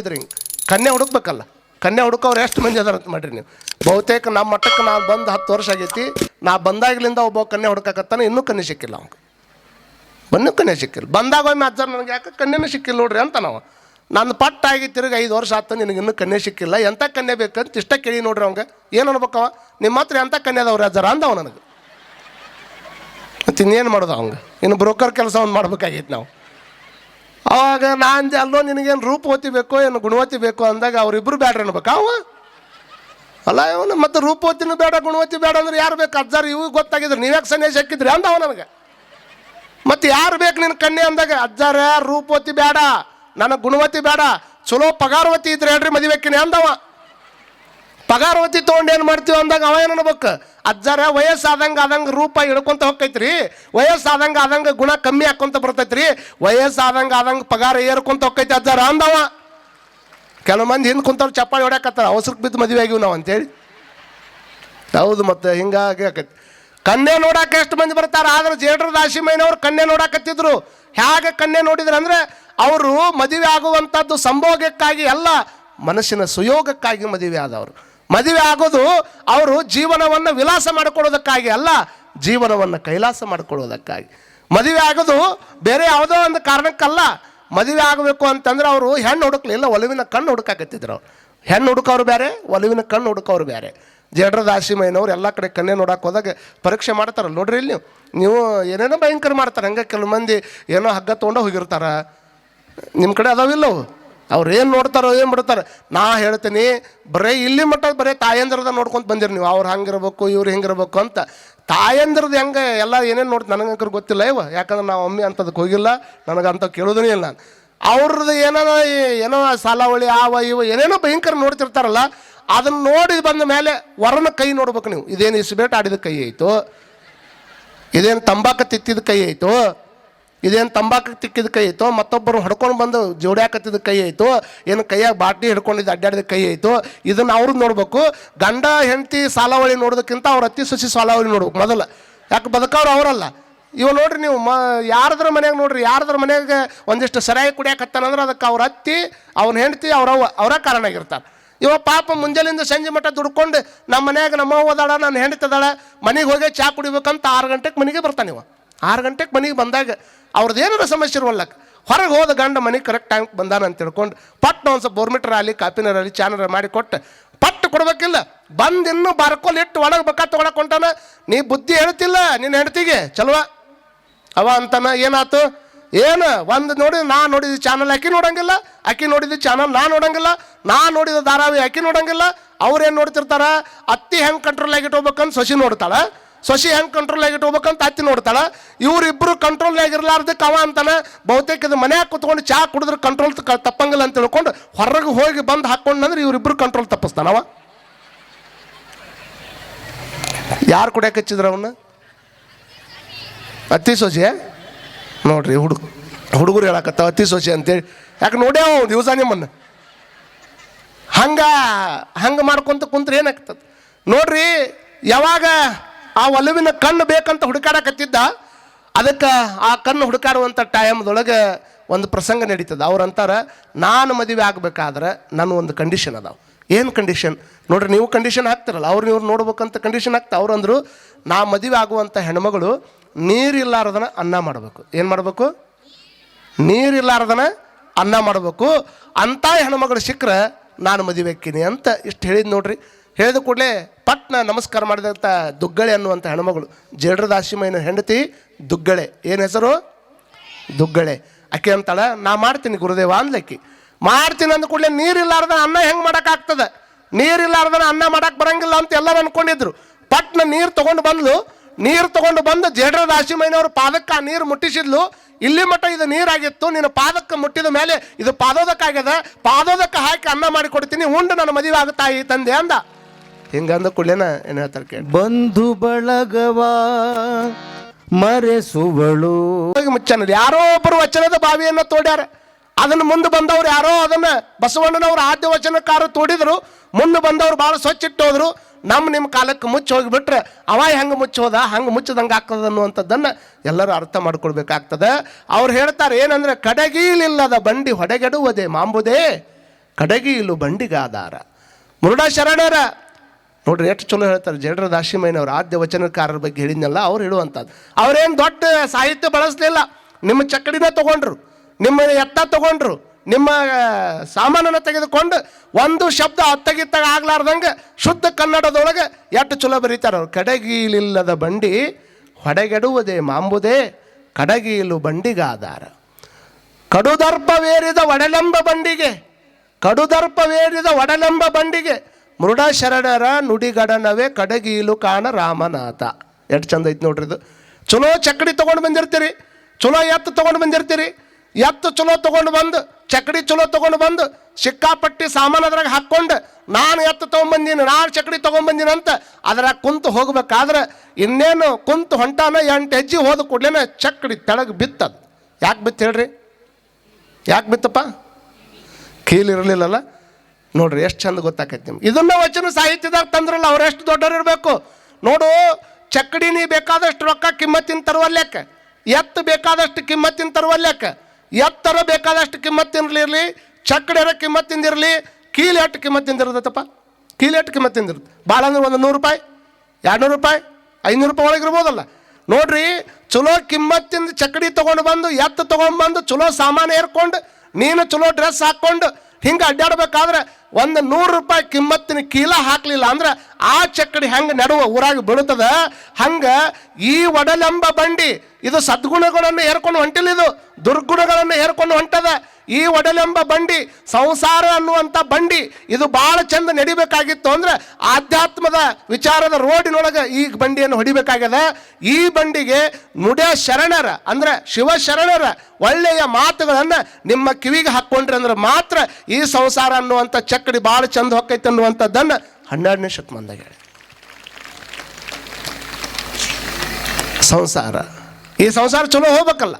ಇದ್ರಿ ಹಿಂಗೆ ಕನ್ಯಾ ಹುಡುಕ್ಬೇಕಲ್ಲ. ಕನ್ಯಾ ಹುಡುಕವ್ರು ಎಷ್ಟು ಮಂದಿ ಅದಾರ ಅಂತ ಮಾಡ್ರಿ ನೀವು. ಬಹುತೇಕ ನಮ್ಮ ಮಟ್ಟಕ್ಕೆ ನಾನು ಬಂದು ಹತ್ತು ವರ್ಷ ಆಗೈತಿ. ನಾ ಬಂದಾಗ್ಲಿಂದ ಒಬ್ಬ ಕನ್ಯಾ ಹುಡುಕಕತ್ತಾನೆ, ಇನ್ನೂ ಕನ್ಯೆ ಸಿಕ್ಕಿಲ್ಲ ಅವ್ನು ಬನ್ನೂ ಕನ್ಯೆ ಸಿಕ್ಕಿಲ್ಲ. ಬಂದಾಗ ಒಮ್ಮೆ ಅಜ್ಜ ನನಗೆ, ಯಾಕೆ ಕನ್ಯೆನೂ ಸಿಕ್ಕಿಲ್ಲ ನೋಡ್ರಿ ಅಂತ ನಾವು. ನನ್ನ ಪಟ್ಟಾಗಿ ತಿರುಗಿ ಐದು ವರ್ಷ ಆಯ್ತು ನಿನಗೆ ಇನ್ನೂ ಕನ್ಯೆ ಸಿಕ್ಕಿಲ್ಲ. ಎಂಥ ಕನ್ಯೆ ಬೇಕಂತ ಇಷ್ಟ ಕೇಳಿ ನೋಡ್ರಿ ಅವಂಗೆ ಏನು ಅನ್ಬೇಕವ? ನಿಮ್ಮ ಹತ್ರ ಎಂಥ ಕನ್ಯೆ ಅದಾವ್ರಿ ಅಜ್ಜರ ಅಂದವ ನನಗೆ. ಮತ್ತು ಇನ್ನೇನು ಮಾಡೋದು ಅವಂಗೆ ಇನ್ನು ಬ್ರೋಕರ್ ಕೆಲಸ ಒಂದು ಮಾಡ್ಬೇಕಾಗಿತ್ತು ನಾವು. ಅವಾಗ ನಾನು ಅಲ್ಲೋ, ನಿನಗೇನು ರೂಪವತಿ ಬೇಕೋ, ಏನು ಗುಣವತಿ ಬೇಕು? ಅಂದಾಗ ಅವರಿಬ್ಬರು ಬೇಡ್ರಿ ಅನ್ಬೇಕು. ಅವ? ಅಲ್ಲ, ಇವನು ಮತ್ತು ರೂಪವತಿನೂ ಬೇಡ ಗುಣವತಿ ಬೇಡ ಅಂದ್ರೆ ಯಾರು ಬೇಕು? ಅಜ್ಜಾರು ಇವು ಗೊತ್ತಾಗಿದ್ರು. ನೀವ್ಯಾಕೆ ಸನ್ಯಾಸ ಹಾಕಿದ್ರಿ? ಅಂದವ ನನಗೆ. ಮತ್ತು ಯಾರು ಬೇಕು ನಿನ್ನ ಕಣ್ಣೆ ಅಂದಾಗ, ಅಜ್ಜಾರ ರೂಪವತಿ ಬೇಡ, ನನಗೆ ಗುಣವತಿ ಬೇಡ, ಚಲೋ ಪಗಾರವತಿ ಇದ್ರೆ ಹೇಳ್ರಿ ಮದುವೆಕ್ಕಿನಿ ಅಂದವ. ಪಗಾರವತಿ ತೊಗೊಂಡು ಏನು ಮಾಡ್ತೀವಿ ಅಂದಾಗ ಅವ ಏನು ಅನ್ಬೇಕು? ಅಜ್ಜಾರ ವಯಸ್ಸಾದಂಗೆ ಆದಂಗೆ ರೂಪ ಹೋಗ್ತೈತಿ ಹೋಗ್ತೈತ್ರಿ ವಯಸ್ಸಾದಂಗೆ ಆದಂಗೆ ಗುಣ ಕಮ್ಮಿ ಹಾಕೊಂತ ಬರ್ತೈತ್ರಿ. ವಯಸ್ಸಾದಂಗೆ ಆದಂಗೆ ಪಗಾರ ಏರ್ಕೊಂತ ಹೋಗ್ತೈತಿ ಅಜ್ಜಾರ ಅಂದವ. ಕೆಲವು ಮಂದಿ ಹಿಂದೆ ಕುಂತವ್ರು ಚಪ್ಪಾಳಿ ಹೊಡ್ಯಾಕತ್ತಾರ. ಅವಸರಕ್ಕೆ ಬಿದ್ದು ಮದುವೆ ಆಗಿವಿ ನಾವು ಅಂತೇಳಿ. ಹೌದು ಮತ್ತೆ ಹಿಂಗಾಗಿ ಆಕೈತಿ. ಕನ್ನೆ ನೋಡಕ್ಕೆ ಎಷ್ಟು ಮಂದಿ ಬರ್ತಾರೆ? ಆದ್ರೆ ಜೇಡ್ರ ದಾಸಿ ಮೈನವ್ರು ಕನ್ನೆ ನೋಡಕತ್ತಿದ್ರು. ಹೇಗೆ ಕನ್ನೆ ನೋಡಿದ್ರು ಅಂದ್ರೆ ಅವರು ಮದುವೆ ಆಗುವಂಥದ್ದು ಸಂಭೋಗಕ್ಕಾಗಿ ಅಲ್ಲ, ಮನಸ್ಸಿನ ಸುಯೋಗಕ್ಕಾಗಿ ಮದುವೆ ಆದವರು. ಮದುವೆ ಆಗೋದು ಅವರು ಜೀವನವನ್ನು ವಿಲಾಸ ಮಾಡಿಕೊಳ್ಳೋದಕ್ಕಾಗಿ ಅಲ್ಲ, ಜೀವನವನ್ನು ಕೈಲಾಸ ಮಾಡಿಕೊಳ್ಳೋದಕ್ಕಾಗಿ. ಮದುವೆ ಆಗೋದು ಬೇರೆ ಯಾವುದೋ ಒಂದು ಕಾರಣಕ್ಕಲ್ಲ. ಮದುವೆ ಆಗಬೇಕು ಅಂತಂದ್ರೆ ಅವರು ಹೆಣ್ಣು ಹುಡುಕ್ಲಿಲ್ಲ ಒಲವಿನ ಕಣ್ಣು ಹುಡುಕಾಕತ್ತಿದ್ರು ಅವ್ರು. ಹೆಣ್ಣು ಹುಡುಕೋರು ಬೇರೆ, ಒಲವಿನ ಕಣ್ಣು ಹುಡುಕೋರು ಬೇರೆ. ಜೇಡ್ರ ಮೈನವ್ರು ಎಲ್ಲ ಕಡೆ ಕಣ್ಣೆ ನೋಡಕ್ಕೆ ಹೋದಾಗ ಪರೀಕ್ಷೆ ಮಾಡ್ತಾರಲ್ಲ ನೋಡ್ರಿ ಇಲ್ಲಿ ನೀವು. ನೀವು ಏನೇನೋ ಭಯಂಕರ ಮಾಡ್ತಾರೆ. ಹಂಗೆ ಕೆಲವು ಮಂದಿ ಏನೋ ಹಗ್ಗ ತೊಗೊಂಡು ಹೋಗಿರ್ತಾರ. ನಿಮ್ಮ ಕಡೆ ಅದಾವಿಲ್ಲವು ಅವ್ರು ಏನು ನೋಡ್ತಾರೋ, ಏನು ಬಿಡ್ತಾರೆ, ನಾ ಹೇಳ್ತೀನಿ, ಬರೀ ಇಲ್ಲಿ ಮಟ್ಟ ಬರೀ ತಾಯಂದ್ರದ ನೋಡ್ಕೊಂತ ಬಂದಿರಿ ನೀವು. ಅವ್ರು ಹಂಗಿರ್ಬೇಕು, ಇವ್ರು ಹಿಂಗಿರ್ಬೇಕು ಅಂತ. ತಾಯಂದ್ರದ್ದು ಹೆಂಗೆ ಎಲ್ಲ ಏನೇನು ನೋಡ್ತ ನನಗೆ ಅಂಕರ್ ಗೊತ್ತಿಲ್ಲ ಇವ. ಯಾಕಂದ್ರೆ ನಾವು ಒಮ್ಮೆ ಅಂಥದ್ದು ಹೋಗಿಲ್ಲ, ನನಗೆ ಅಂತ ಕೇಳೋದೇ ಇಲ್ಲ ನಾನು. ಅವ್ರದ್ದು ಏನೋ ಏನೋ ಸಾಲಾವಳಿ ಆವ ಇವ ಏನೇನೋ ಭಯಂಕರ ನೋಡ್ತಿರ್ತಾರಲ್ಲ ಅದನ್ನು ನೋಡಿ ಬಂದ ಮೇಲೆ ವರನ ಕೈ ನೋಡ್ಬೇಕು ನೀವು. ಇದೇನು ಇಸ್ಬೇಟ್ ಆಡಿದ ಕೈ ಆಯಿತು? ಇದೇನು ತಂಬಾಕು ತಿತ್ತಿದ ಕೈ ಆಯಿತು? ಇದೇನು ತಂಬಾಕು ತಿಕ್ಕಿದ ಕೈ ಐತೋ? ಮತ್ತೊಬ್ಬರು ಹೊಡ್ಕೊಂಡು ಬಂದು ಜೋಡ್ಯಾಕತ್ತಿದ ಕೈ ಐತೋ? ಏನು ಕೈಯಾಗ ಬಾಟ್ಲಿ ಹಿಡ್ಕೊಂಡಿದ್ದು ಅಡ್ಡಾಡಿದ ಕೈ ಐತೋ? ಇದನ್ನು ಅವ್ರದ್ದು ನೋಡ್ಬೇಕು. ಗಂಡ, ಹೆಂಡತಿ ಸಾಲಾವಳಿ ನೋಡೋದಕ್ಕಿಂತ ಅವ್ರ ಅತಿ ಸೊಸಿ ಸಾಲಾವಳಿ ನೋಡ್ಬೇಕು ಮೊದಲು. ಯಾಕೆ ಬದುಕವ್ರು ಅವರಲ್ಲ. ಇವ ನೋಡ್ರಿ ನೀವು ಮ, ಯಾರದ್ರ ಮನೆಯಾಗ ನೋಡ್ರಿ, ಯಾರದ್ರ ಮನೆಯಾಗ ಒಂದಿಷ್ಟು ಸರಾಯಿ ಕುಡಿಯಾಕತ್ತಾನಂದ್ರೆ ಅದಕ್ಕೆ ಅವ್ರ ಅತ್ತಿ ಅವ್ನ ಹೆಂಡತಿ ಅವ್ರವ್ವ ಅವರ ಕಾರಣ ಆಗಿರ್ತಾರೆ. ಇವ ಪಾಪ ಮುಂಜಾನೆಯಿಂದ ಸಂಜೆ ಮಟ್ಟ ದುಡ್ಕೊಂಡು ನಮ್ಮ ಮನೆಯಾಗ ನಮ್ಮ ಓದಾಳ ನನ್ನ ಹೆಂಡತಿ ಅದಾಳ, ಮನೆಗೆ ಹೋಗಿ ಚಾ ಕುಡಿಬೇಕಂತ ಆರು ಗಂಟೆಗೆ ಮನೆಗೆ ಬರ್ತಾನೆ ಇವ. ಆರು ಗಂಟೆಗೆ ಮನೆಗೆ ಬಂದಾಗ ಅವ್ರದ್ದು ಏನಾರ ಸಮಸ್ಯೆ ಇರುವಲ್ಲಕ್ಕೆ ಹೊರಗೆ ಹೋದ ಗಂಡ ಮನೆಗೆ ಕರೆಕ್ಟ್ ಟೈಮ್ ಬಂದಾನ ಅಂತ ತಿಳ್ಕೊಂಡು ಪಟ್ಟು ಒಂದು ಸ್ವಲ್ಪ ಬೋರ್ಮಿಟರ್ ಆಗಲಿ ಕಾಪಿನರ್ ಆಗಲಿ ಚಾನರ್ ಮಾಡಿ ಕೊಟ್ಟು ಪಟ್ಟು ಕೊಡಬೇಕಿಲ್ಲ. ಬಂದು ಇನ್ನೂ ಬಾರ್ಕೋಲ್ ಇಟ್ಟು ಒಳಗೆ ಬಕ್ಕ ತೊಗೊಳಕ್ಕೆ ಹೊಂಟಾನ. ನೀ ಬುದ್ಧಿ ಹೇಳ್ತಿಲ್ಲ, ನಿನ್ನ ಹೆಂಡತಿಗೆ ಚಲೋ ಅವ ಅಂತನ ಏನಾಯ್ತು ಏನು? ಒಂದು ನೋಡಿ, ನಾ ನೋಡಿದ ಚಾನಲ್ ಅಕ್ಕಿ ನೋಡಂಗಿಲ್ಲ ಅಕ್ಕಿ ನೋಡಿದ ಚಾನಲ್ ನಾ ನೋಡಂಗಿಲ್ಲ, ನಾ ನೋಡಿದ ಧಾರಾವಾಹಿ ಅಕ್ಕಿ ನೋಡಂಗಿಲ್ಲ. ಅವ್ರೇನು ನೋಡ್ತಿರ್ತಾರ? ಅತ್ತಿ ಹೆಂಗೆ ಕಂಟ್ರೋಲ್ ಆಗಿಟ್ಟು ಹೋಗ್ಬೇಕಂತ ಸಸಿ ನೋಡ್ತಾಳ. ಸೊಸಿ ಹೆಂಗೆ ಕಂಟ್ರೋಲ್ ಆಗಿಟ್ಟು ಹೋಗ್ಬೇಕಂತ ಅತ್ತಿ ನೋಡ್ತಾಳೆ. ಇವರಿಬ್ಬರು ಕಂಟ್ರೋಲ್ ಆಗಿರ್ಲಾರ್ದಕ್ಕೆ ಅವ ಅಂತಾನೆ. ಬಹುತೇಕ ಇದು ಮನ್ಯಾಗ ಕುತ್ಕೊಂಡು ಚಾ ಕುಡಿದ್ರೆ ಕಂಟ್ರೋಲ್ ತಪ್ಪಂಗಿಲ್ಲ ಅಂತ ತಿಳ್ಕೊಂಡು ಹೊರಗೆ ಹೋಗಿ ಬಂದು ಹಾಕೊಂಡಂದ್ರೆ ಇವರಿಬ್ಬರು ಕಂಟ್ರೋಲ್ ತಪ್ಪಿಸ್ತಾನವ. ಯಾರು ಕುಡಿಯಕ್ಕೆ ಹಚ್ಚಿದ್ರ ಅವನ್ನ ಅತ್ತಿ ಸೊಸೆ? ನೋಡ್ರಿ ಹುಡುಗ ಹುಡುಗರು ಹೇಳಕತ್ತಾವ ಅತ್ತಿ ಸೊಸೆ ಅಂತೇಳಿ. ಯಾಕೆ ನೋಡ್ಯಾವ ದಿವಸ ನಿಮ್ಮನ್ನು? ಹಂಗ, ಹಂಗೆ ಮಾಡ್ಕೊಂತ ಕುಂತ್ರೆ ಏನಾಗ್ತದೆ? ನೋಡ್ರಿ, ಯಾವಾಗ ಆ ಒಲವಿನ ಕಣ್ಣು ಬೇಕಂತ ಹುಡುಕಾಡಕತ್ತಿದ್ದ. ಅದಕ್ಕೆ ಆ ಕಣ್ಣು ಹುಡುಕಾಡುವಂಥ ಟೈಮ್ದೊಳಗೆ ಒಂದು ಪ್ರಸಂಗ ನಡೀತದೆ. ಅವ್ರು ಅಂತಾರೆ, ನಾನು ಮದುವೆ ಆಗಬೇಕಾದ್ರೆ ನನ್ನ ಒಂದು ಕಂಡೀಷನ್ ಅದಾವೆ. ಏನು ಕಂಡೀಷನ್ ನೋಡ್ರಿ, ನೀವು ಕಂಡೀಷನ್ ಹಾಕ್ತಿರಲ್ಲ, ಅವ್ರು ನೀವು ನೋಡ್ಬೇಕಂತ ಕಂಡೀಷನ್ ಹಾಕ್ತಾ, ಅವ್ರು ಅಂದರು, ನಾ ಮದುವೆ ಆಗುವಂಥ ಹೆಣ್ಮಗಳು ನೀರಿಲ್ಲಾರದನ ಅನ್ನ ಮಾಡಬೇಕು. ಏನು ಮಾಡಬೇಕು? ನೀರಿಲ್ಲಾರ್ದನ ಅನ್ನ ಮಾಡಬೇಕು. ಅಂಥ ಹೆಣ್ಮಗಳು ಸಿಕ್ಕರೆ, ನಾನು ಮದುವೆ ಅಂತ ಇಷ್ಟು ಹೇಳಿದ್ ನೋಡ್ರಿ. ಹೇಳಿದ ಕೂಡಲೇ ಪಟ್ನ ನಮಸ್ಕಾರ ಮಾಡಿದಂಥ ದುಗ್ಗಳೆ ಅನ್ನುವಂಥ ಹೆಣ್ಮಗಳು. ಜೇಡ್ರದಾಶಿಮಯನ ಹೆಂಡತಿ ದುಗ್ಗಳೆ. ಏನು ಹೆಸರು? ದುಗ್ಗಳೆ. ಆಕೆ ಅಂತಾಳ, ನಾ ಮಾಡ್ತೀನಿ ಗುರುದೇವ ಅಂದ್ಲಕ್ಕಿ. ಮಾಡ್ತೀನಿ ಅಂದ ಕೂಡಲೇ ನೀರಿಲ್ಲಾರ್ದ ಅನ್ನ ಹೆಂಗೆ ಮಾಡೋಕ್ಕಾಗ್ತದೆ? ನೀರಿಲ್ಲಾರ್ದನ ಅನ್ನ ಮಾಡಕ್ಕೆ ಬರಂಗಿಲ್ಲ ಅಂತ ಎಲ್ಲರೂ ಅಂದ್ಕೊಂಡಿದ್ರು ಪಟ್ನ ನೀರು ತೊಗೊಂಡು ಬಂದ್ಲು. ನೀರು ತೊಗೊಂಡು ಬಂದು ಜೇಡ್ರ ದಾಸಿಮಯ್ಯನವ್ರ ಪಾದಕ್ಕೆ ಆ ನೀರು ಮುಟ್ಟಿಸಿದ್ಲು. ಇಲ್ಲಿ ಮಟ್ಟ ಇದು ನೀರಾಗಿತ್ತು. ನೀನು ಪಾದಕ್ಕೆ ಮುಟ್ಟಿದ ಮೇಲೆ ಇದು ಪಾದೋದಕ್ಕಾಗ್ಯದ. ಪಾದೋದಕ್ಕೆ ಹಾಕಿ ಅನ್ನ ಮಾಡಿ ಕೊಡ್ತೀನಿ. ಉಂಡು ನನ್ನ ಮದುವೆ ಆಗುತ್ತಾ ಈ ತಂದೆ ಅಂದ. ಹಿಂಗಂದ ಕೂಡಲೇನ ಏನು ಹೇಳ್ತಾರೆ ಕೇಳಿ. ಬಂಧು ಬಳಗವ ಮರೆಸುವಳು. ಮುಚ್ಚನದು. ಯಾರೋ ಒಬ್ಬರು ವಚನದ ಬಾವಿಯನ್ನು ತೋಡ್ಯಾರ. ಅದನ್ನ ಮುಂದೆ ಬಂದವ್ರು ಯಾರೋ ಅದನ್ನ ಬಸವಣ್ಣನವರು ಆದ್ಯ ವಚನಕಾರ ತೋಡಿದ್ರು. ಮುಂದೆ ಬಂದವ್ರು ಭಾಳ ಸ್ವಚ್ಛ ಇಟ್ಟು ಹೋದ್ರು. ನಮ್ಮ ನಿಮ್ಮ ಕಾಲಕ್ಕೆ ಮುಚ್ಚಿ ಹೋಗಿಬಿಟ್ರೆ ಅವ ಹೆಂಗೆ ಮುಚ್ಚೋದ ಹಂಗೆ ಮುಚ್ಚದಂಗೆ ಆಗ್ತದ ಅನ್ನುವಂಥದ್ದನ್ನು ಎಲ್ಲರೂ ಅರ್ಥ ಮಾಡ್ಕೊಳ್ಬೇಕಾಗ್ತದೆ. ಅವ್ರು ಹೇಳ್ತಾರೆ ಏನಂದ್ರೆ ಕಡಗೀಲಿಲ್ಲದ ಬಂಡಿ ಹೊಡೆಗೆಡುವುದೇ ಮಾಂಬುದೇ ಕಡಗಿಲು ಬಂಡಿಗಾದಾರ. ಮುರುಡಾ ಶರಣರ ನೋಡ್ರಿ, ಎಷ್ಟು ಚಲೋ ಹೇಳ್ತಾರೆ, ಜಡರ ದಾಶಿಮಯ್ಯನವ್ರು ಆದ್ಯ ವಚನಕಾರರ ಬಗ್ಗೆ ಹೇಳಿದ್ನಲ್ಲ, ಅವ್ರು ಹೇಳುವಂಥದ್ದು. ಅವ್ರೇನು ದೊಡ್ಡ ಸಾಹಿತ್ಯ ಬಳಸಲಿಲ್ಲ. ನಿಮ್ಮ ಚಕ್ಕಡಿನ ತೊಗೊಂಡ್ರು, ನಿಮ್ಮ ಎತ್ತ ತೊಗೊಂಡ್ರು, ನಿಮ್ಮ ಸಾಮಾನನ್ನು ತೆಗೆದುಕೊಂಡು ಒಂದು ಶಬ್ದ ಅತ್ತಗಿತ್ತಾಗ ಆಗ್ಲಾರ್ದಂಗೆ ಶುದ್ಧ ಕನ್ನಡದೊಳಗೆ ಎಷ್ಟು ಚಲೋ ಬರೀತಾರೆ ಅವ್ರು. ಕಡಗೀಲಿಲ್ಲದ ಬಂಡಿ ಹೊಡೆಗೆಡುವುದೇ ಮಾಂಬುದೇ, ಕಡಗೀಲು ಬಂಡಿಗಾದಾರ. ಕಡುದರ್ಪವೇರಿದ ಒಡಲೆಂಬ ಬಂಡಿಗೆ ಕಡುದರ್ಪವೇರಿದ ಒಡಲೆಂಬ ಬಂಡಿಗೆ ಮೃಡ ಶರಣರ ನುಡಿಗಡನವೇ ಕಡಗೀಲು ಕಾಣ ರಾಮನಾಥ. ಎಷ್ಟು ಚಂದ ಐತಿ ನೋಡ್ರಿ ಇದು. ಚಲೋ ಚಕ್ಕಡಿ ತೊಗೊಂಡು ಬಂದಿರ್ತೀರಿ. ಚಲೋ ಎತ್ತು ತೊಗೊಂಡು ಬಂದಿರ್ತೀರಿ. ಎತ್ತು ಚಲೋ ತೊಗೊಂಡು ಬಂದು ಚಕ್ಕಡಿ ಚಲೋ ತೊಗೊಂಡು ಬಂದು, ಸಿಕ್ಕಾಪಟ್ಟಿ ಸಾಮಾನು ಅದ್ರಾಗ ಹಾಕ್ಕೊಂಡು, ನಾನು ಎತ್ತು ತೊಗೊಂಬಂದೀನಿ ನಾನು ಚಕ್ಕಡಿ ತೊಗೊಂಬಂದೀನಿ ಅಂತ ಅದರ ಕುಂತು ಹೋಗ್ಬೇಕಾದ್ರೆ ಇನ್ನೇನು ಕುಂತು ಹೊಂಟಾನ ಎಂಟು ಹೆಜ್ಜೆ ಹೋದ ಕೂಡಲೇ ಚಕ್ಕಡಿ ತೆಳಗೆ ಬಿತ್ತದು. ಯಾಕೆ ಬಿತ್ತು ಹೇಳ್ರಿ? ಯಾಕೆ ಬಿತ್ತಪ್ಪ? ಕೀಲ್ ಇರಲಿಲ್ಲಲ್ಲ ನೋಡ್ರಿ ಎಷ್ಟು ಚಂದ ಗೊತ್ತಾಕೈತಿ ನಿಮ್ಗೆ. ಇದನ್ನ ವಚನ ಸಾಹಿತ್ಯದಾಗ ತಂದ್ರಲ್ಲ ಅವ್ರು ಎಷ್ಟು ದೊಡ್ಡವ್ರು ಇರಬೇಕು? ನೋಡು ಚಕ್ಕಡಿ ನೀ ಬೇಕಾದಷ್ಟು ರೊಕ್ಕ ಕಿಮ್ಮತ್ತಿನ ತರುವಲ್ಯಾಕ ಎತ್ತು ಬೇಕಾದಷ್ಟು ಕಿಮ್ಮತ್ತಿನ ತರುವಲ್ಯಾಕ ಎತ್ತರ ಬೇಕಾದಷ್ಟು ಕಿಮ್ಮತ್ತಿರಲಿರಲಿ ಚಕ್ಕಡಿಯರ ಕಿಮ್ಮತ್ತಿಂದಿರಲಿ ಕೀಲಿ ಎಷ್ಟು ಕಿಮ್ಮತ್ತಿಂದ ಇರ್ತೈತಪ್ಪ ಕೀಲ್ ಎಷ್ಟು ಕಿಮ್ಮತ್ತಿಂದ ಇರುತ್ತೆ ಭಾಳ ಅಂದ್ರೆ ಒಂದು ನೂರು ರೂಪಾಯಿ ಎರಡು ನೂರು ರೂಪಾಯಿ, ಐನೂರು ರೂಪಾಯಿ ಒಳಗೆ ಇರ್ಬೋದಲ್ಲ? ನೋಡ್ರಿ, ಚಲೋ ಕಿಮ್ಮತ್ತಿಂದ ಚಕ್ಕಡಿ ತೊಗೊಂಡು ಬಂದು, ಎತ್ತು ತೊಗೊಂಡ್ಬಂದು ಚಲೋ ಸಾಮಾನು ಏರ್ಕೊಂಡು, ನೀನು ಚಲೋ ಡ್ರೆಸ್ ಹಾಕ್ಕೊಂಡು ಹಿಂಗೆ ಅಡ್ಡಾಡ್ಬೇಕಾದ್ರೆ ಒಂದು ನೂರು ರೂಪಾಯಿ ಕಿಮ್ಮತ್ತಿನ ಕೀಲ ಹಾಕಲಿಲ್ಲ ಅಂದ್ರೆ ಆ ಚಕ್ಕಡಿ ಹೆಂಗೆ ನಡುವ ಊರಾಗಿ ಬೀಳುತ್ತದ? ಹಂಗೆ ಈ ಒಡಲೆಂಬ ಬಂಡಿ, ಇದು ಸದ್ಗುಣಗಳನ್ನು ಹೇರ್ಕೊಂಡು ಹೊಂಟಿಲ್ಲ ಇದು, ದುರ್ಗುಣಗಳನ್ನು ಹೇರ್ಕೊಂಡು ಹೊಂಟದ. ಈ ಒಡಲೆಂಬ ಬಂಡಿ, ಸಂಸಾರ ಅನ್ನುವಂಥ ಬಂಡಿ, ಇದು ಭಾಳ ಚಂದ ನಡಿಬೇಕಾಗಿತ್ತು ಅಂದ್ರೆ ಆಧ್ಯಾತ್ಮದ ವಿಚಾರದ ರೋಡಿನೊಳಗೆ ಈ ಬಂಡಿಯನ್ನು ಹೊಡಿಬೇಕಾಗ್ಯದ. ಈ ಬಂಡಿಗೆ ನುಡೆ ಶರಣರ ಅಂದ್ರೆ ಶಿವ ಶರಣರ ಒಳ್ಳೆಯ ಮಾತುಗಳನ್ನು ನಿಮ್ಮ ಕಿವಿಗೆ ಹಾಕ್ಕೊಂಡ್ರಿ ಅಂದ್ರೆ ಮಾತ್ರ ಈ ಸಂಸಾರ ಅನ್ನುವಂಥ ಚಕ್ಕಡಿ ಭಾಳ ಚಂದ ಹೊಕ್ಕೈತೆ ಅನ್ನುವಂಥದ್ದನ್ನು ಹನ್ನೆರಡನೇ ಶತಮಾನದಾಗ ಹೇಳಿ ಸಂಸಾರ. ಈ ಸಂಸಾರ ಚಲೋ ಹೋಗ್ಬೇಕಲ್ಲ.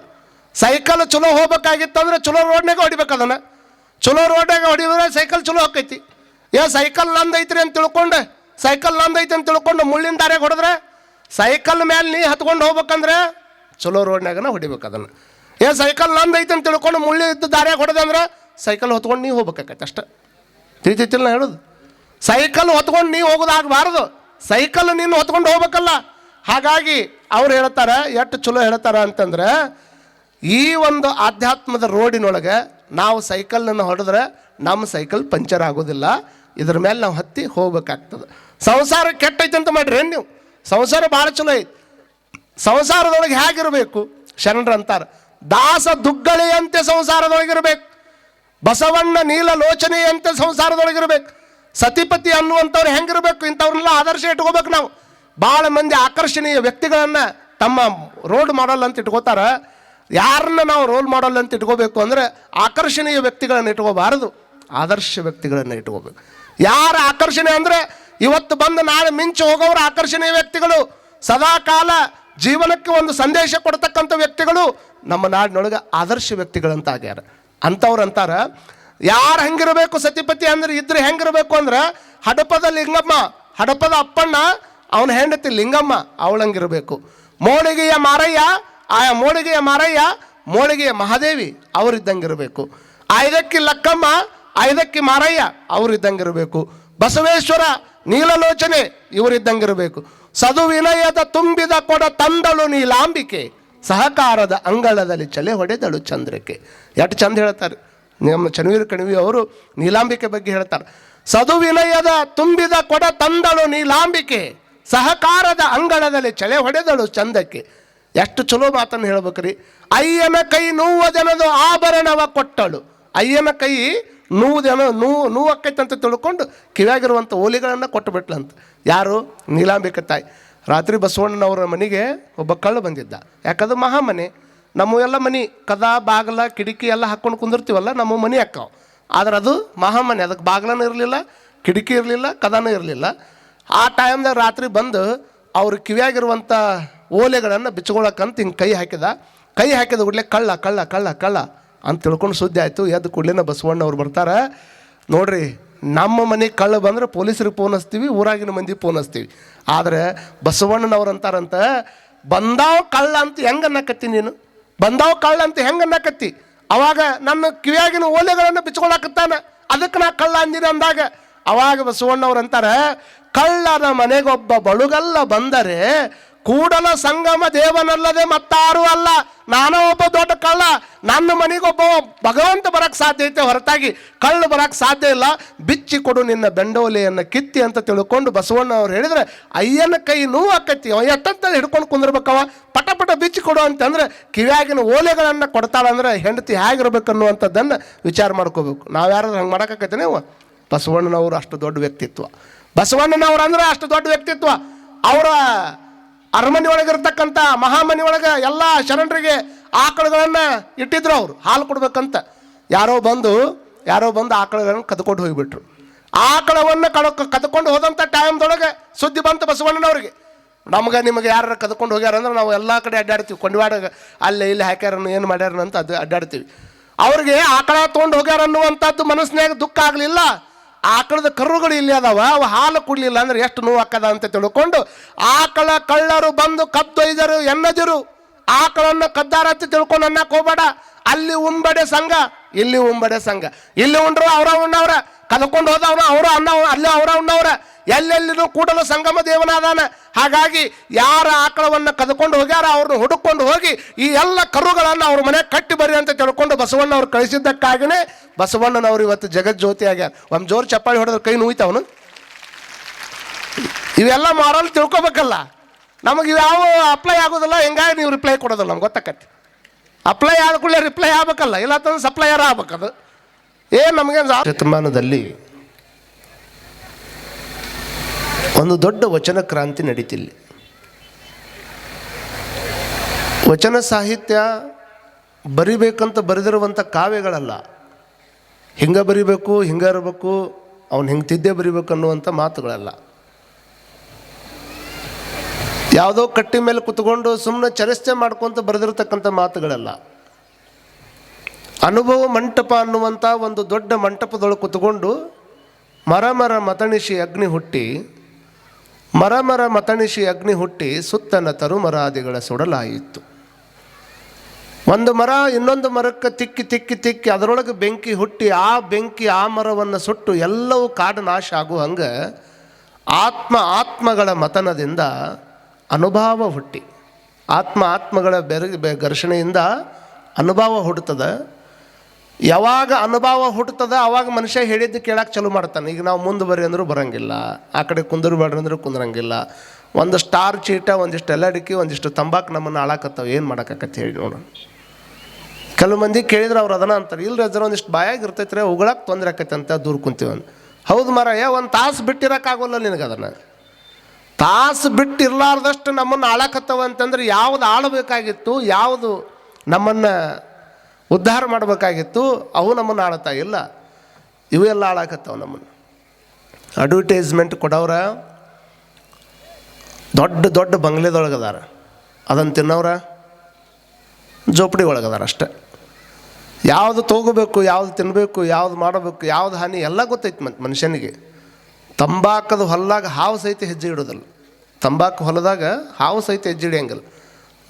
ಸೈಕಲ್ ಚಲೋ ಹೋಗ್ಬೇಕಾಗಿತ್ತಂದ್ರೆ ಚಲೋ ರೋಡ್ನಾಗ ಹೊಡಿಬೇಕು ಅದನ್ನ. ಚಲೋ ರೋಡ್ನಾಗ ಹೊಡಿದ್ರೆ ಸೈಕಲ್ ಚಲೋ ಹಾಕೈತಿ ಏ, ಸೈಕಲ್ ನಂದೈತ್ರಿ ಅಂತ ತಿಳ್ಕೊಂಡು, ಸೈಕಲ್ ನಂದೈತಿ ಅಂತ ತಿಳ್ಕೊಂಡು ಮುಳ್ಳಿನ ದಾರ್ಯಾಗ ಹೊಡೆದ್ರೆ ಸೈಕಲ್ ಮೇಲೆ ನೀ ಹತ್ಕೊಂಡು ಹೋಗ್ಬೇಕಂದ್ರೆ ಚಲೋ ರೋಡ್ನಾಗನ ಹೊಡಿಬೇಕು ಅದನ್ನು. ಏ, ಸೈಕಲ್ ನಂದೈತಿ ಅಂತ ತಿಳ್ಕೊಂಡು ಮುಳ್ಳಿ ಇದ್ದ ದಾರ್ಯಾಗ ಹೊಡೆದಂದ್ರೆ ಸೈಕಲ್ ಹೊತ್ಕೊಂಡು ನೀವು ಹೋಗ್ಬೇಕಾಗತ್ತೆ ಅಷ್ಟೆ. ತಿಳಿತೈತಿಲ್ಲ ನಾ ಹೇಳೋದು? ಸೈಕಲ್ ಹೊತ್ಕೊಂಡು ನೀವು ಹೋಗೋದಾಗಬಾರ್ದು ಸೈಕಲ್ ನೀನು ಹೊತ್ಕೊಂಡು ಹೋಗ್ಬೇಕಲ್ಲ. ಹಾಗಾಗಿ ಅವ್ರು ಹೇಳ್ತಾರೆ, ಎಷ್ಟು ಚಲೋ ಹೇಳ್ತಾರೆ ಅಂತಂದ್ರೆ ಈ ಒಂದು ಆಧ್ಯಾತ್ಮದ ರೋಡಿನೊಳಗೆ ನಾವು ಸೈಕಲನ್ನು ಹೊಡೆದ್ರೆ ನಮ್ಮ ಸೈಕಲ್ ಪಂಚರ್ ಆಗೋದಿಲ್ಲ. ಇದ್ರ ಮೇಲೆ ನಾವು ಹತ್ತಿ ಹೋಗ್ಬೇಕಾಗ್ತದೆ. ಸಂಸಾರ ಕೆಟ್ಟೈತೆ ಅಂತ ಮಾಡ್ರಿ ನೀವು? ಸಂಸಾರ ಭಾಳ ಚಲೋ ಐತಿ. ಸಂಸಾರದೊಳಗೆ ಹೇಗಿರಬೇಕು? ಶರಣರು ಅಂತಾರೆ, ದಾಸ ದುಗ್ಗಳೆಯಂತೆ ಸಂಸಾರದೊಳಗಿರಬೇಕು. ಬಸವಣ್ಣ ನೀಲ ಲೋಚನೆಯಂತೆ ಸಂಸಾರದೊಳಗಿರಬೇಕು. ಸತಿಪತಿ ಅನ್ನುವಂಥವ್ರು ಹೆಂಗಿರಬೇಕು? ಇಂಥವ್ರನ್ನೆಲ್ಲ ಆದರ್ಶ ಇಟ್ಕೋಬೇಕು ನಾವು. ಭಾಳ ಮಂದಿ ಆಕರ್ಷಣೀಯ ವ್ಯಕ್ತಿಗಳನ್ನು ತಮ್ಮ ರೋಡ್ ಮಾಡಲ್ ಅಂತ ಇಟ್ಕೋತಾರ. ಯಾರನ್ನ ನಾವು ರೋಲ್ ಮಾಡಲ್ ಅಂತ ಇಟ್ಕೋಬೇಕು ಅಂದರೆ ಆಕರ್ಷಣೀಯ ವ್ಯಕ್ತಿಗಳನ್ನು ಇಟ್ಕೋಬಾರದು, ಆದರ್ಶ ವ್ಯಕ್ತಿಗಳನ್ನು ಇಟ್ಕೋಬೇಕು. ಯಾರ ಆಕರ್ಷಣೆ ಅಂದರೆ ಇವತ್ತು ಬಂದು ನಾಳೆ ಮಿಂಚು ಹೋಗೋರು ಆಕರ್ಷಣೀಯ ವ್ಯಕ್ತಿಗಳು ಸದಾ ಕಾಲ ಜೀವನಕ್ಕೆ ಒಂದು ಸಂದೇಶ ಕೊಡ್ತಕ್ಕಂಥ ವ್ಯಕ್ತಿಗಳು ನಮ್ಮ ನಾಡಿನೊಳಗೆ ಆದರ್ಶ ವ್ಯಕ್ತಿಗಳಂತ ಆಗ್ಯಾರ ಅಂಥವ್ರು ಅಂತಾರೆ, ಯಾರು ಹೆಂಗಿರಬೇಕು ಸತಿಪತಿ ಅಂದ್ರೆ ಇದ್ರೆ ಹೆಂಗಿರಬೇಕು ಅಂದ್ರೆ ಹಡಪದ ಲಿಂಗಮ್ಮ, ಹಡಪದ ಅಪ್ಪಣ್ಣ, ಅವನ ಹೆಂಡತಿ ಲಿಂಗಮ್ಮ, ಅವಳಂಗಿರಬೇಕು. ಮೋಳಿಗೆಯ ಮಾರಯ್ಯ ಆ ಮೋಳಿಗೆಯ ಮಾರಯ್ಯ, ಮೋಳಿಗೆಯ ಮಹಾದೇವಿ ಅವರಿದ್ದಂಗಿರಬೇಕು. ಐದಕ್ಕಿ ಲಕ್ಕಮ್ಮ, ಐದಕ್ಕಿ ಮಾರಯ್ಯ ಅವರಿದ್ದಂಗಿರಬೇಕು. ಬಸವೇಶ್ವರ, ನೀಲಲೋಚನೆ ಇವರಿದ್ದಂಗಿರಬೇಕು. ಸದು ವಿನಯದ ತುಂಬಿದ ಕೊಡ ತಂದಳು ನೀಲಾಂಬಿಕೆ, ಸಹಕಾರದ ಅಂಗಳದಲ್ಲಿ ಚಲೆ ಹೊಡೆದಳು ಚಂದ್ರಕ್ಕೆ ಎಷ್ಟು ಚಂದ ಹೇಳ್ತಾರೆ. ನಮ್ಮ ಚನ್ವೀರ್ ಕಣಿವಿ ಅವರು ನೀಲಾಂಬಿಕೆ ಬಗ್ಗೆ ಹೇಳ್ತಾರೆ. ಸದು ವಿನಯದ ತುಂಬಿದ ಕೊಡ ತಂದಳು ನೀಲಾಂಬಿಕೆ, ಸಹಕಾರದ ಅಂಗಳದಲ್ಲಿ ಚಳೆ ಹೊಡೆದಳು ಚಂದಕ್ಕೆ ಎಷ್ಟು ಚಲೋ ಮಾತನ್ನು ಹೇಳ್ಬೇಕ್ರಿ? ಅಯ್ಯನ ಕೈ ನೋವ ಜನದು ಆಭರಣವ ಕೊಟ್ಟಳು. ಅಯ್ಯನ ಕೈ ನೋವುದೇನೋ ನೋವು ನೋವು ಅಂತ ತಿಳ್ಕೊಂಡು ಕಿವಿಯಾಗಿರುವಂಥ ಓಲಿಗಳನ್ನು ಕೊಟ್ಟು ಬಿಟ್ಲಂತ. ಯಾರು? ನೀಲಾಂಬಿಕೆ ತಾಯಿ. ರಾತ್ರಿ ಬಸವಣ್ಣನವರ ಮನೆಗೆ ಒಬ್ಬ ಕಳ್ಳು ಬಂದಿದ್ದ. ಯಾಕಂದ್ರೆ ಮಹಾಮನೆ ನಮ್ಮ ಎಲ್ಲ ಮನೆ ಕದ, ಬಾಗಲ, ಕಿಟಕಿ ಎಲ್ಲ ಹಾಕ್ಕೊಂಡು ಕುಂದಿರ್ತೀವಲ್ಲ, ನಮ್ಮ ಮನೆ ಅಕ್ಕಾವ ಆದ್ರೆ ಅದು ಮಹಾಮನೆ ಅದಕ್ಕೆ ಬಾಗ್ಲನೂ ಇರಲಿಲ್ಲ, ಕಿಟಕಿ ಇರಲಿಲ್ಲ, ಕದನೂ ಇರಲಿಲ್ಲ. ಆ ಟೈಮ್ದಾಗ ರಾತ್ರಿ ಬಂದು ಅವ್ರ ಕಿವಿಯಾಗಿರುವಂಥ ಓಲೆಗಳನ್ನು ಬಿಚ್ಕೊಳಕ್ಕಂತ ಹಿಂಗೆ ಕೈ ಹಾಕಿದ. ಕೈ ಹಾಕಿದ ಕೂಡಲೇ ಕಳ್ಳ ಕಳ್ಳ ಕಳ್ಳ ಕಳ್ಳ ಅಂತ ತಿಳ್ಕೊಂಡು ಸುದ್ದಿ ಆಯಿತು. ಎದ್ದು ಕೂಡಲೇ ಬಸವಣ್ಣ ಅವ್ರು ಬರ್ತಾರೆ. ನೋಡ್ರಿ, ನಮ್ಮ ಮನೆ ಕಳ್ಳ ಬಂದ್ರೆ ಪೊಲೀಸರಿಗೆ ಫೋನ್ ಹಚ್ತೀವಿ, ಊರಾಗಿನ ಮಂದಿ ಫೋನ್ ಹಚ್ತೀವಿ. ಆದರೆ ಬಸವಣ್ಣನವ್ರು ಅಂತಾರಂತ, ಬಂದಾವ್ ಕಳ್ಳ ಅಂತ ಹೆಂಗೆ ಅನ್ನಕತ್ತಿ ನೀನು? ಬಂದಾವ್ ಕಳ್ಳ ಅಂತ ಹೆಂಗೆ ಅನ್ನಕತ್ತಿ? ಅವಾಗ ನನ್ನ ಕಿವಿಯಾಗಿನ ಓಲೆಗಳನ್ನು ಬಿಚ್ಕೊಳಕತ್ತಾನ ಅದಕ್ಕೆ ನಾ ಕಳ್ಳ ಅಂದಿನಿ ಅಂದಾಗ, ಅವಾಗ ಬಸವಣ್ಣವ್ರು ಅಂತಾರೆ, ಕಳ್ಳನ ಮನೆಗೊಬ್ಬ ಬಳುಗಲ್ಲ ಬಂದರೆ ಕೂಡಲ ಸಂಗಮ ದೇವನಲ್ಲದೆ ಮತ್ತಾರು ಅಲ್ಲ. ನಾನೋ ಒಬ್ಬ ದೊಡ್ಡ ಕಳ್ಳ. ನನ್ನ ಮನೆಗೊಬ್ಬ ಭಗವಂತ ಬರಕ್ಕೆ ಸಾಧ್ಯ ಐತೆ ಹೊರತಾಗಿ. ಕಳ್ಳು ಬರಕ್ಕೆ ಸಾಧ್ಯ ಇಲ್ಲ. ಬಿಚ್ಚಿ ಕೊಡು ನಿನ್ನ ಬೆಂಡೋಲೆಯನ್ನು ಕಿತ್ತಿ ಅಂತ ತಿಳ್ಕೊಂಡು ಬಸವಣ್ಣ ಅವ್ರು ಹೇಳಿದ್ರೆ, ಅಯ್ಯನ ಕೈ ನೋವು ಆಕತಿ. ಅವ ಎಷ್ಟಂತ ಹಿಡ್ಕೊಂಡು ಕುಂದಿರ್ಬೇಕವ. ಪಟ ಪಟ ಬಿಚ್ಚಿ ಕೊಡು ಅಂತಂದ್ರೆ, ಕಿವ್ಯಾಗಿನ ಓಲೆಗಳನ್ನು ಕೊಡ್ತಾಳಂದ್ರೆ ಹೆಂಡತಿ ಹೇಗಿರ್ಬೇಕು ಅನ್ನುವಂಥದ್ದನ್ನು ವಿಚಾರ ಮಾಡ್ಕೋಬೇಕು. ನಾವು ಯಾರಾದ್ರೂ ಹಂಗೆ ಮಾಡೋಕ್ಕಾಕೈತೆ ಅವ ಬಸವಣ್ಣನವರು ಅಷ್ಟು ದೊಡ್ಡ ವ್ಯಕ್ತಿತ್ವ. ಬಸವಣ್ಣನವರು ಅಂದ್ರೆ ಅಷ್ಟು ದೊಡ್ಡ ವ್ಯಕ್ತಿತ್ವ. ಅವರ ಅರಮನೆ ಒಳಗಿರ್ತಕ್ಕಂಥ ಮಹಾಮನೆ ಒಳಗೆ ಎಲ್ಲ ಶರಣರಿಗೆ ಆಕಳುಗಳನ್ನು ಇಟ್ಟಿದ್ರು ಅವರು, ಹಾಲು ಕೊಡ್ಬೇಕಂತ. ಯಾರೋ ಬಂದು ಯಾರೋ ಬಂದು ಆಕಳುಗಳನ್ನ ಕದ್ಕೊಂಡು ಹೋಗಿಬಿಟ್ರು. ಆಕಳವನ್ನು ಕಡ ಕದ್ಕೊಂಡು ಹೋದಂಥ ಟೈಮ್ದೊಳಗೆ ಸುದ್ದಿ ಬಂತು ಬಸವಣ್ಣನವ್ರಿಗೆ. ನಮ್ಗೆ ನಿಮಗೆ ಯಾರು ಕದ್ಕೊಂಡು ಹೋಗ್ಯಾರ ಅಂದ್ರೆ ನಾವು ಎಲ್ಲ ಕಡೆ ಅಡ್ಡಾಡ್ತೀವಿ. ಕೊಂಡವಾಡ ಅಲ್ಲಿ ಇಲ್ಲಿ ಹಾಕ್ಯಾರನ್ನು, ಏನು ಮಾಡ್ಯಾರ ಅಂತ ಅದು ಅಡ್ಡಾಡ್ತೀವಿ. ಅವ್ರಿಗೆ ಆಕಳ ತೊಗೊಂಡು ಹೋಗ್ಯಾರ ಅನ್ನುವಂಥದ್ದು ಮನಸ್ಸಿನಾಗ ದುಃಖ ಆಗಲಿಲ್ಲ. ಆಕಳದ ಕರುಗಳು ಇಲ್ಲಿ ಅದಾವ, ಅವು ಹಾಲು ಕುಡ್ಲಿಲ್ಲ ಅಂದ್ರೆ ಎಷ್ಟು ನೋವು ಹಾಕದ ಅಂತ ತಿಳ್ಕೊಂಡು ಆಕಳ ಕಳ್ಳರು ಬಂದು ಕದ್ದೊಯ್ದರು ಎನ್ನದಿರು ಆಕಳನ್ನು ಕದ್ದಾರ ಅಂತ ತಿಳ್ಕೊಂಡು ಅನ್ನಕ್ಕೆ ಹೋಗ್ಬೇಡ. ಅಲ್ಲಿ ಉಂಬಡೆ ಸಂಘ, ಇಲ್ಲಿ ಉಂಬಡೆ ಸಂಘ. ಇಲ್ಲಿ ಉಂಡ್ರು ಅವರ ಉಣ್ಣವ್ರ. ಕದ್ಕೊಂಡು ಹೋದವ್ರು ಅವರು ಅನ್ನ, ಅಲ್ಲೇ ಅವರ ಉಣ್ಣವ್ರ. ಎಲ್ಲೆಲ್ಲಿದ್ರು ಕೂಡಲು ಸಂಗಮ ದೇವನಾದಾನ. ಹಾಗಾಗಿ ಯಾರ ಆಕಳವನ್ನು ಕದ್ಕೊಂಡು ಹೋಗ್ಯಾರ ಅವ್ರನ್ನ ಹುಡುಕೊಂಡು ಹೋಗಿ ಈ ಎಲ್ಲ ಕರುಗಳನ್ನು ಅವ್ರ ಮನೆ ಕಟ್ಟಿ ಬರ್ರಿ ಅಂತ ತಿಳ್ಕೊಂಡು ಬಸವಣ್ಣ ಅವ್ರು ಕಳಿಸಿದ್ದಕ್ಕಾಗಿನೇ ಬಸವಣ್ಣನವ್ರು ಇವತ್ತು ಜಗಜ್ಯೋತಿ ಆಗ್ಯಾರ. ಒಂದು ಜೋರು ಚಪ್ಪಾಳಿ ಹೊಡೆದ್ರೆ ಕೈ ಅವನು? ಇವೆಲ್ಲ ಮಾರಲ್ ತಿಳ್ಕೊಬೇಕಲ್ಲ. ನಮಗೆ ಯಾವ ಅಪ್ಲೈ ಆಗೋದಿಲ್ಲ, ಹೆಂಗಾಗಿ ನೀವು ರಿಪ್ಲೈ ಕೊಡೋದಿಲ್ಲ ನಮ್ಗೆ ಗೊತ್ತಾಕತಿ ಅಪ್ಲೈ ಆದ ಕೂಡಲೇ ರಿಪ್ಲೈ ಆಗ್ಬೇಕಲ್ಲ. ಇಲ್ಲ ಅಂತಂದ್ರೆ ಸಪ್ಲೈಯರ್ ಆಗ್ಬೇಕದು. ಏನು ನಮಗೆ ಶತಮಾನದಲ್ಲಿ ಒಂದು ದೊಡ್ಡ ವಚನ ಕ್ರಾಂತಿ ನಡೀತಿಲ್ಲ ವಚನ ಸಾಹಿತ್ಯ ಬರಿಬೇಕಂತ ಬರೆದಿರುವಂಥ ಕಾವ್ಯಗಳಲ್ಲ. ಹಿಂಗೆ ಬರಿಬೇಕು, ಹಿಂಗೆ ಇರಬೇಕು, ಅವನು ಹಿಂಗೆ ತಿದ್ದೆ ಬರಿಬೇಕು ಅನ್ನುವಂಥ ಮಾತುಗಳಲ್ಲ. ಯಾವುದೋ ಕಟ್ಟಿ ಮೇಲೆ ಕುತ್ಕೊಂಡು ಸುಮ್ಮನೆ ಚರಸ್ತೆ ಮಾಡ್ಕೊಂತ ಬರೆದಿರ್ತಕ್ಕಂಥ ಮಾತುಗಳಲ್ಲ. ಅನುಭವ ಮಂಟಪ ಅನ್ನುವಂಥ ಒಂದು ದೊಡ್ಡ ಮಂಟಪದೊಳಗೆ ಕುತ್ಕೊಂಡು ಮರ ಮರ ಮತಣಿಸಿ ಅಗ್ನಿ ಹುಟ್ಟಿ ಮರಮರ ಮರ ಮತಣಿಸಿ ಅಗ್ನಿ ಹುಟ್ಟಿ ಸುತ್ತನ ತರುಮರಾದಿಗಳ ಸುಡಲಾಯಿತು. ಒಂದು ಮರ ಇನ್ನೊಂದು ಮರಕ್ಕೆ ತಿಕ್ಕಿ ತಿಕ್ಕಿ ತಿಕ್ಕಿ ಅದರೊಳಗೆ ಬೆಂಕಿ ಹುಟ್ಟಿ, ಆ ಬೆಂಕಿ, ಆ ಮರವನ್ನು ಸುಟ್ಟು ಎಲ್ಲವೂ ಕಾಡು ನಾಶ ಆಗುವ ಹಂಗೆ ಆತ್ಮ ಆತ್ಮಗಳ ಮತನದಿಂದ ಅನುಭವ ಹುಟ್ಟಿ. ಆತ್ಮ ಆತ್ಮಗಳ ಬೆರ ಘರ್ಷಣೆಯಿಂದ ಅನುಭವ ಹುಟ್ಟುತ್ತದೆ ಯಾವಾಗ ಅನುಭವ ಹುಟ್ಟುತ್ತದೆ ಅವಾಗ ಮನುಷ್ಯ ಹೇಳಿದ್ದು ಕೇಳಕ್ಕೆ ಚಲೋ ಮಾಡ್ತಾನೆ. ಈಗ ನಾವು ಮುಂದೆ ಬರ್ರಿ ಅಂದರೂ ಬರಂಗಿಲ್ಲ. ಆ ಕಡೆ ಕುಂದಿರ್ಬೇಡ್ರಿ ಅಂದರೂ ಕುಂದ್ರಂಗಿಲ್ಲ. ಒಂದು ಸ್ಟಾರ್ ಚೀಟ, ಒಂದಿಷ್ಟು ಎಲ್ಲಡಿಕೆ ಒಂದಿಷ್ಟು ತಂಬಾಕು ನಮ್ಮನ್ನು ಹಾಳಾಕತ್ತಾವ. ಏನು ಮಾಡೋಕ್ಕಾಕತ್ತೆ ಹೇಳಿ ನೋಡೋಣ. ಕೆಲವು ಮಂದಿ ಕೇಳಿದ್ರೆ ಅವ್ರು ಅದನ್ನ ಅಂತಾರೆ. ಇಲ್ರಿ ಅದ್ರ ಒಂದಿಷ್ಟು ಬಾಯಾಗಿ ಇರ್ತೈತೆ ರೀ ಉಗಳಕ್ಕೆ ತೊಂದರೆ ಆಕೈತೆ ಅಂತ ದೂರ ಕುಂತೀವಿ ಅಂತ ಹೌದು ಮರ ಏ ಒಂದು ತಾಸು ಬಿಟ್ಟಿರೋಕ್ಕಾಗೋಲ್ಲ ನಿನಗೆ ಅದನ್ನು. ತಾಸು ಬಿಟ್ಟಿರಲಾರ್ದಷ್ಟು ನಮ್ಮನ್ನು ಆಳಕತ್ತವ ಅಂತಂದ್ರೆ ಯಾವುದು ಆಳಬೇಕಾಗಿತ್ತು ಯಾವುದು ನಮ್ಮನ್ನು ಉದ್ಧಾರ ಮಾಡಬೇಕಾಗಿತ್ತು, ಅವು ನಮ್ಮನ್ನು ಆಳತಾ ಇಲ್ಲ. ಇವೆಲ್ಲ ಆಳಾಕತ್ತವ ನಮ್ಮನ್ನು. ಅಡ್ವರ್ಟೈಸ್ಮೆಂಟ್ ಕೊಡೋರ ದೊಡ್ಡ ದೊಡ್ಡ ಬಂಗ್ಲೆದೊಳಗದಾರ. ಅದನ್ನು ತಿನ್ನೋರ ಜೋಪಡಿ ಒಳಗದಾರ ಅಷ್ಟೆ. ಯಾವುದು ತೋಗಬೇಕು, ಯಾವುದು ತಿನ್ನಬೇಕು ಯಾವುದು ಮಾಡಬೇಕು, ಯಾವುದು ಹಾನಿ, ಎಲ್ಲ ಗೊತ್ತೈತೆ ಮತ್ತು ಮನುಷ್ಯನಿಗೆ. ತಂಬಾಕದ ಹೊಲದಾಗ ಹಾವು ಸಹಿತ ಹೆಜ್ಜೆ ಇಡೋದಲ್ಲ. ತಂಬಾಕು ಹೊಲದಾಗ ಹಾವು ಸಹಿತ ಹೆಜ್ಜೆ ಹಿಡಿಯಂಗಿಲ್ಲ.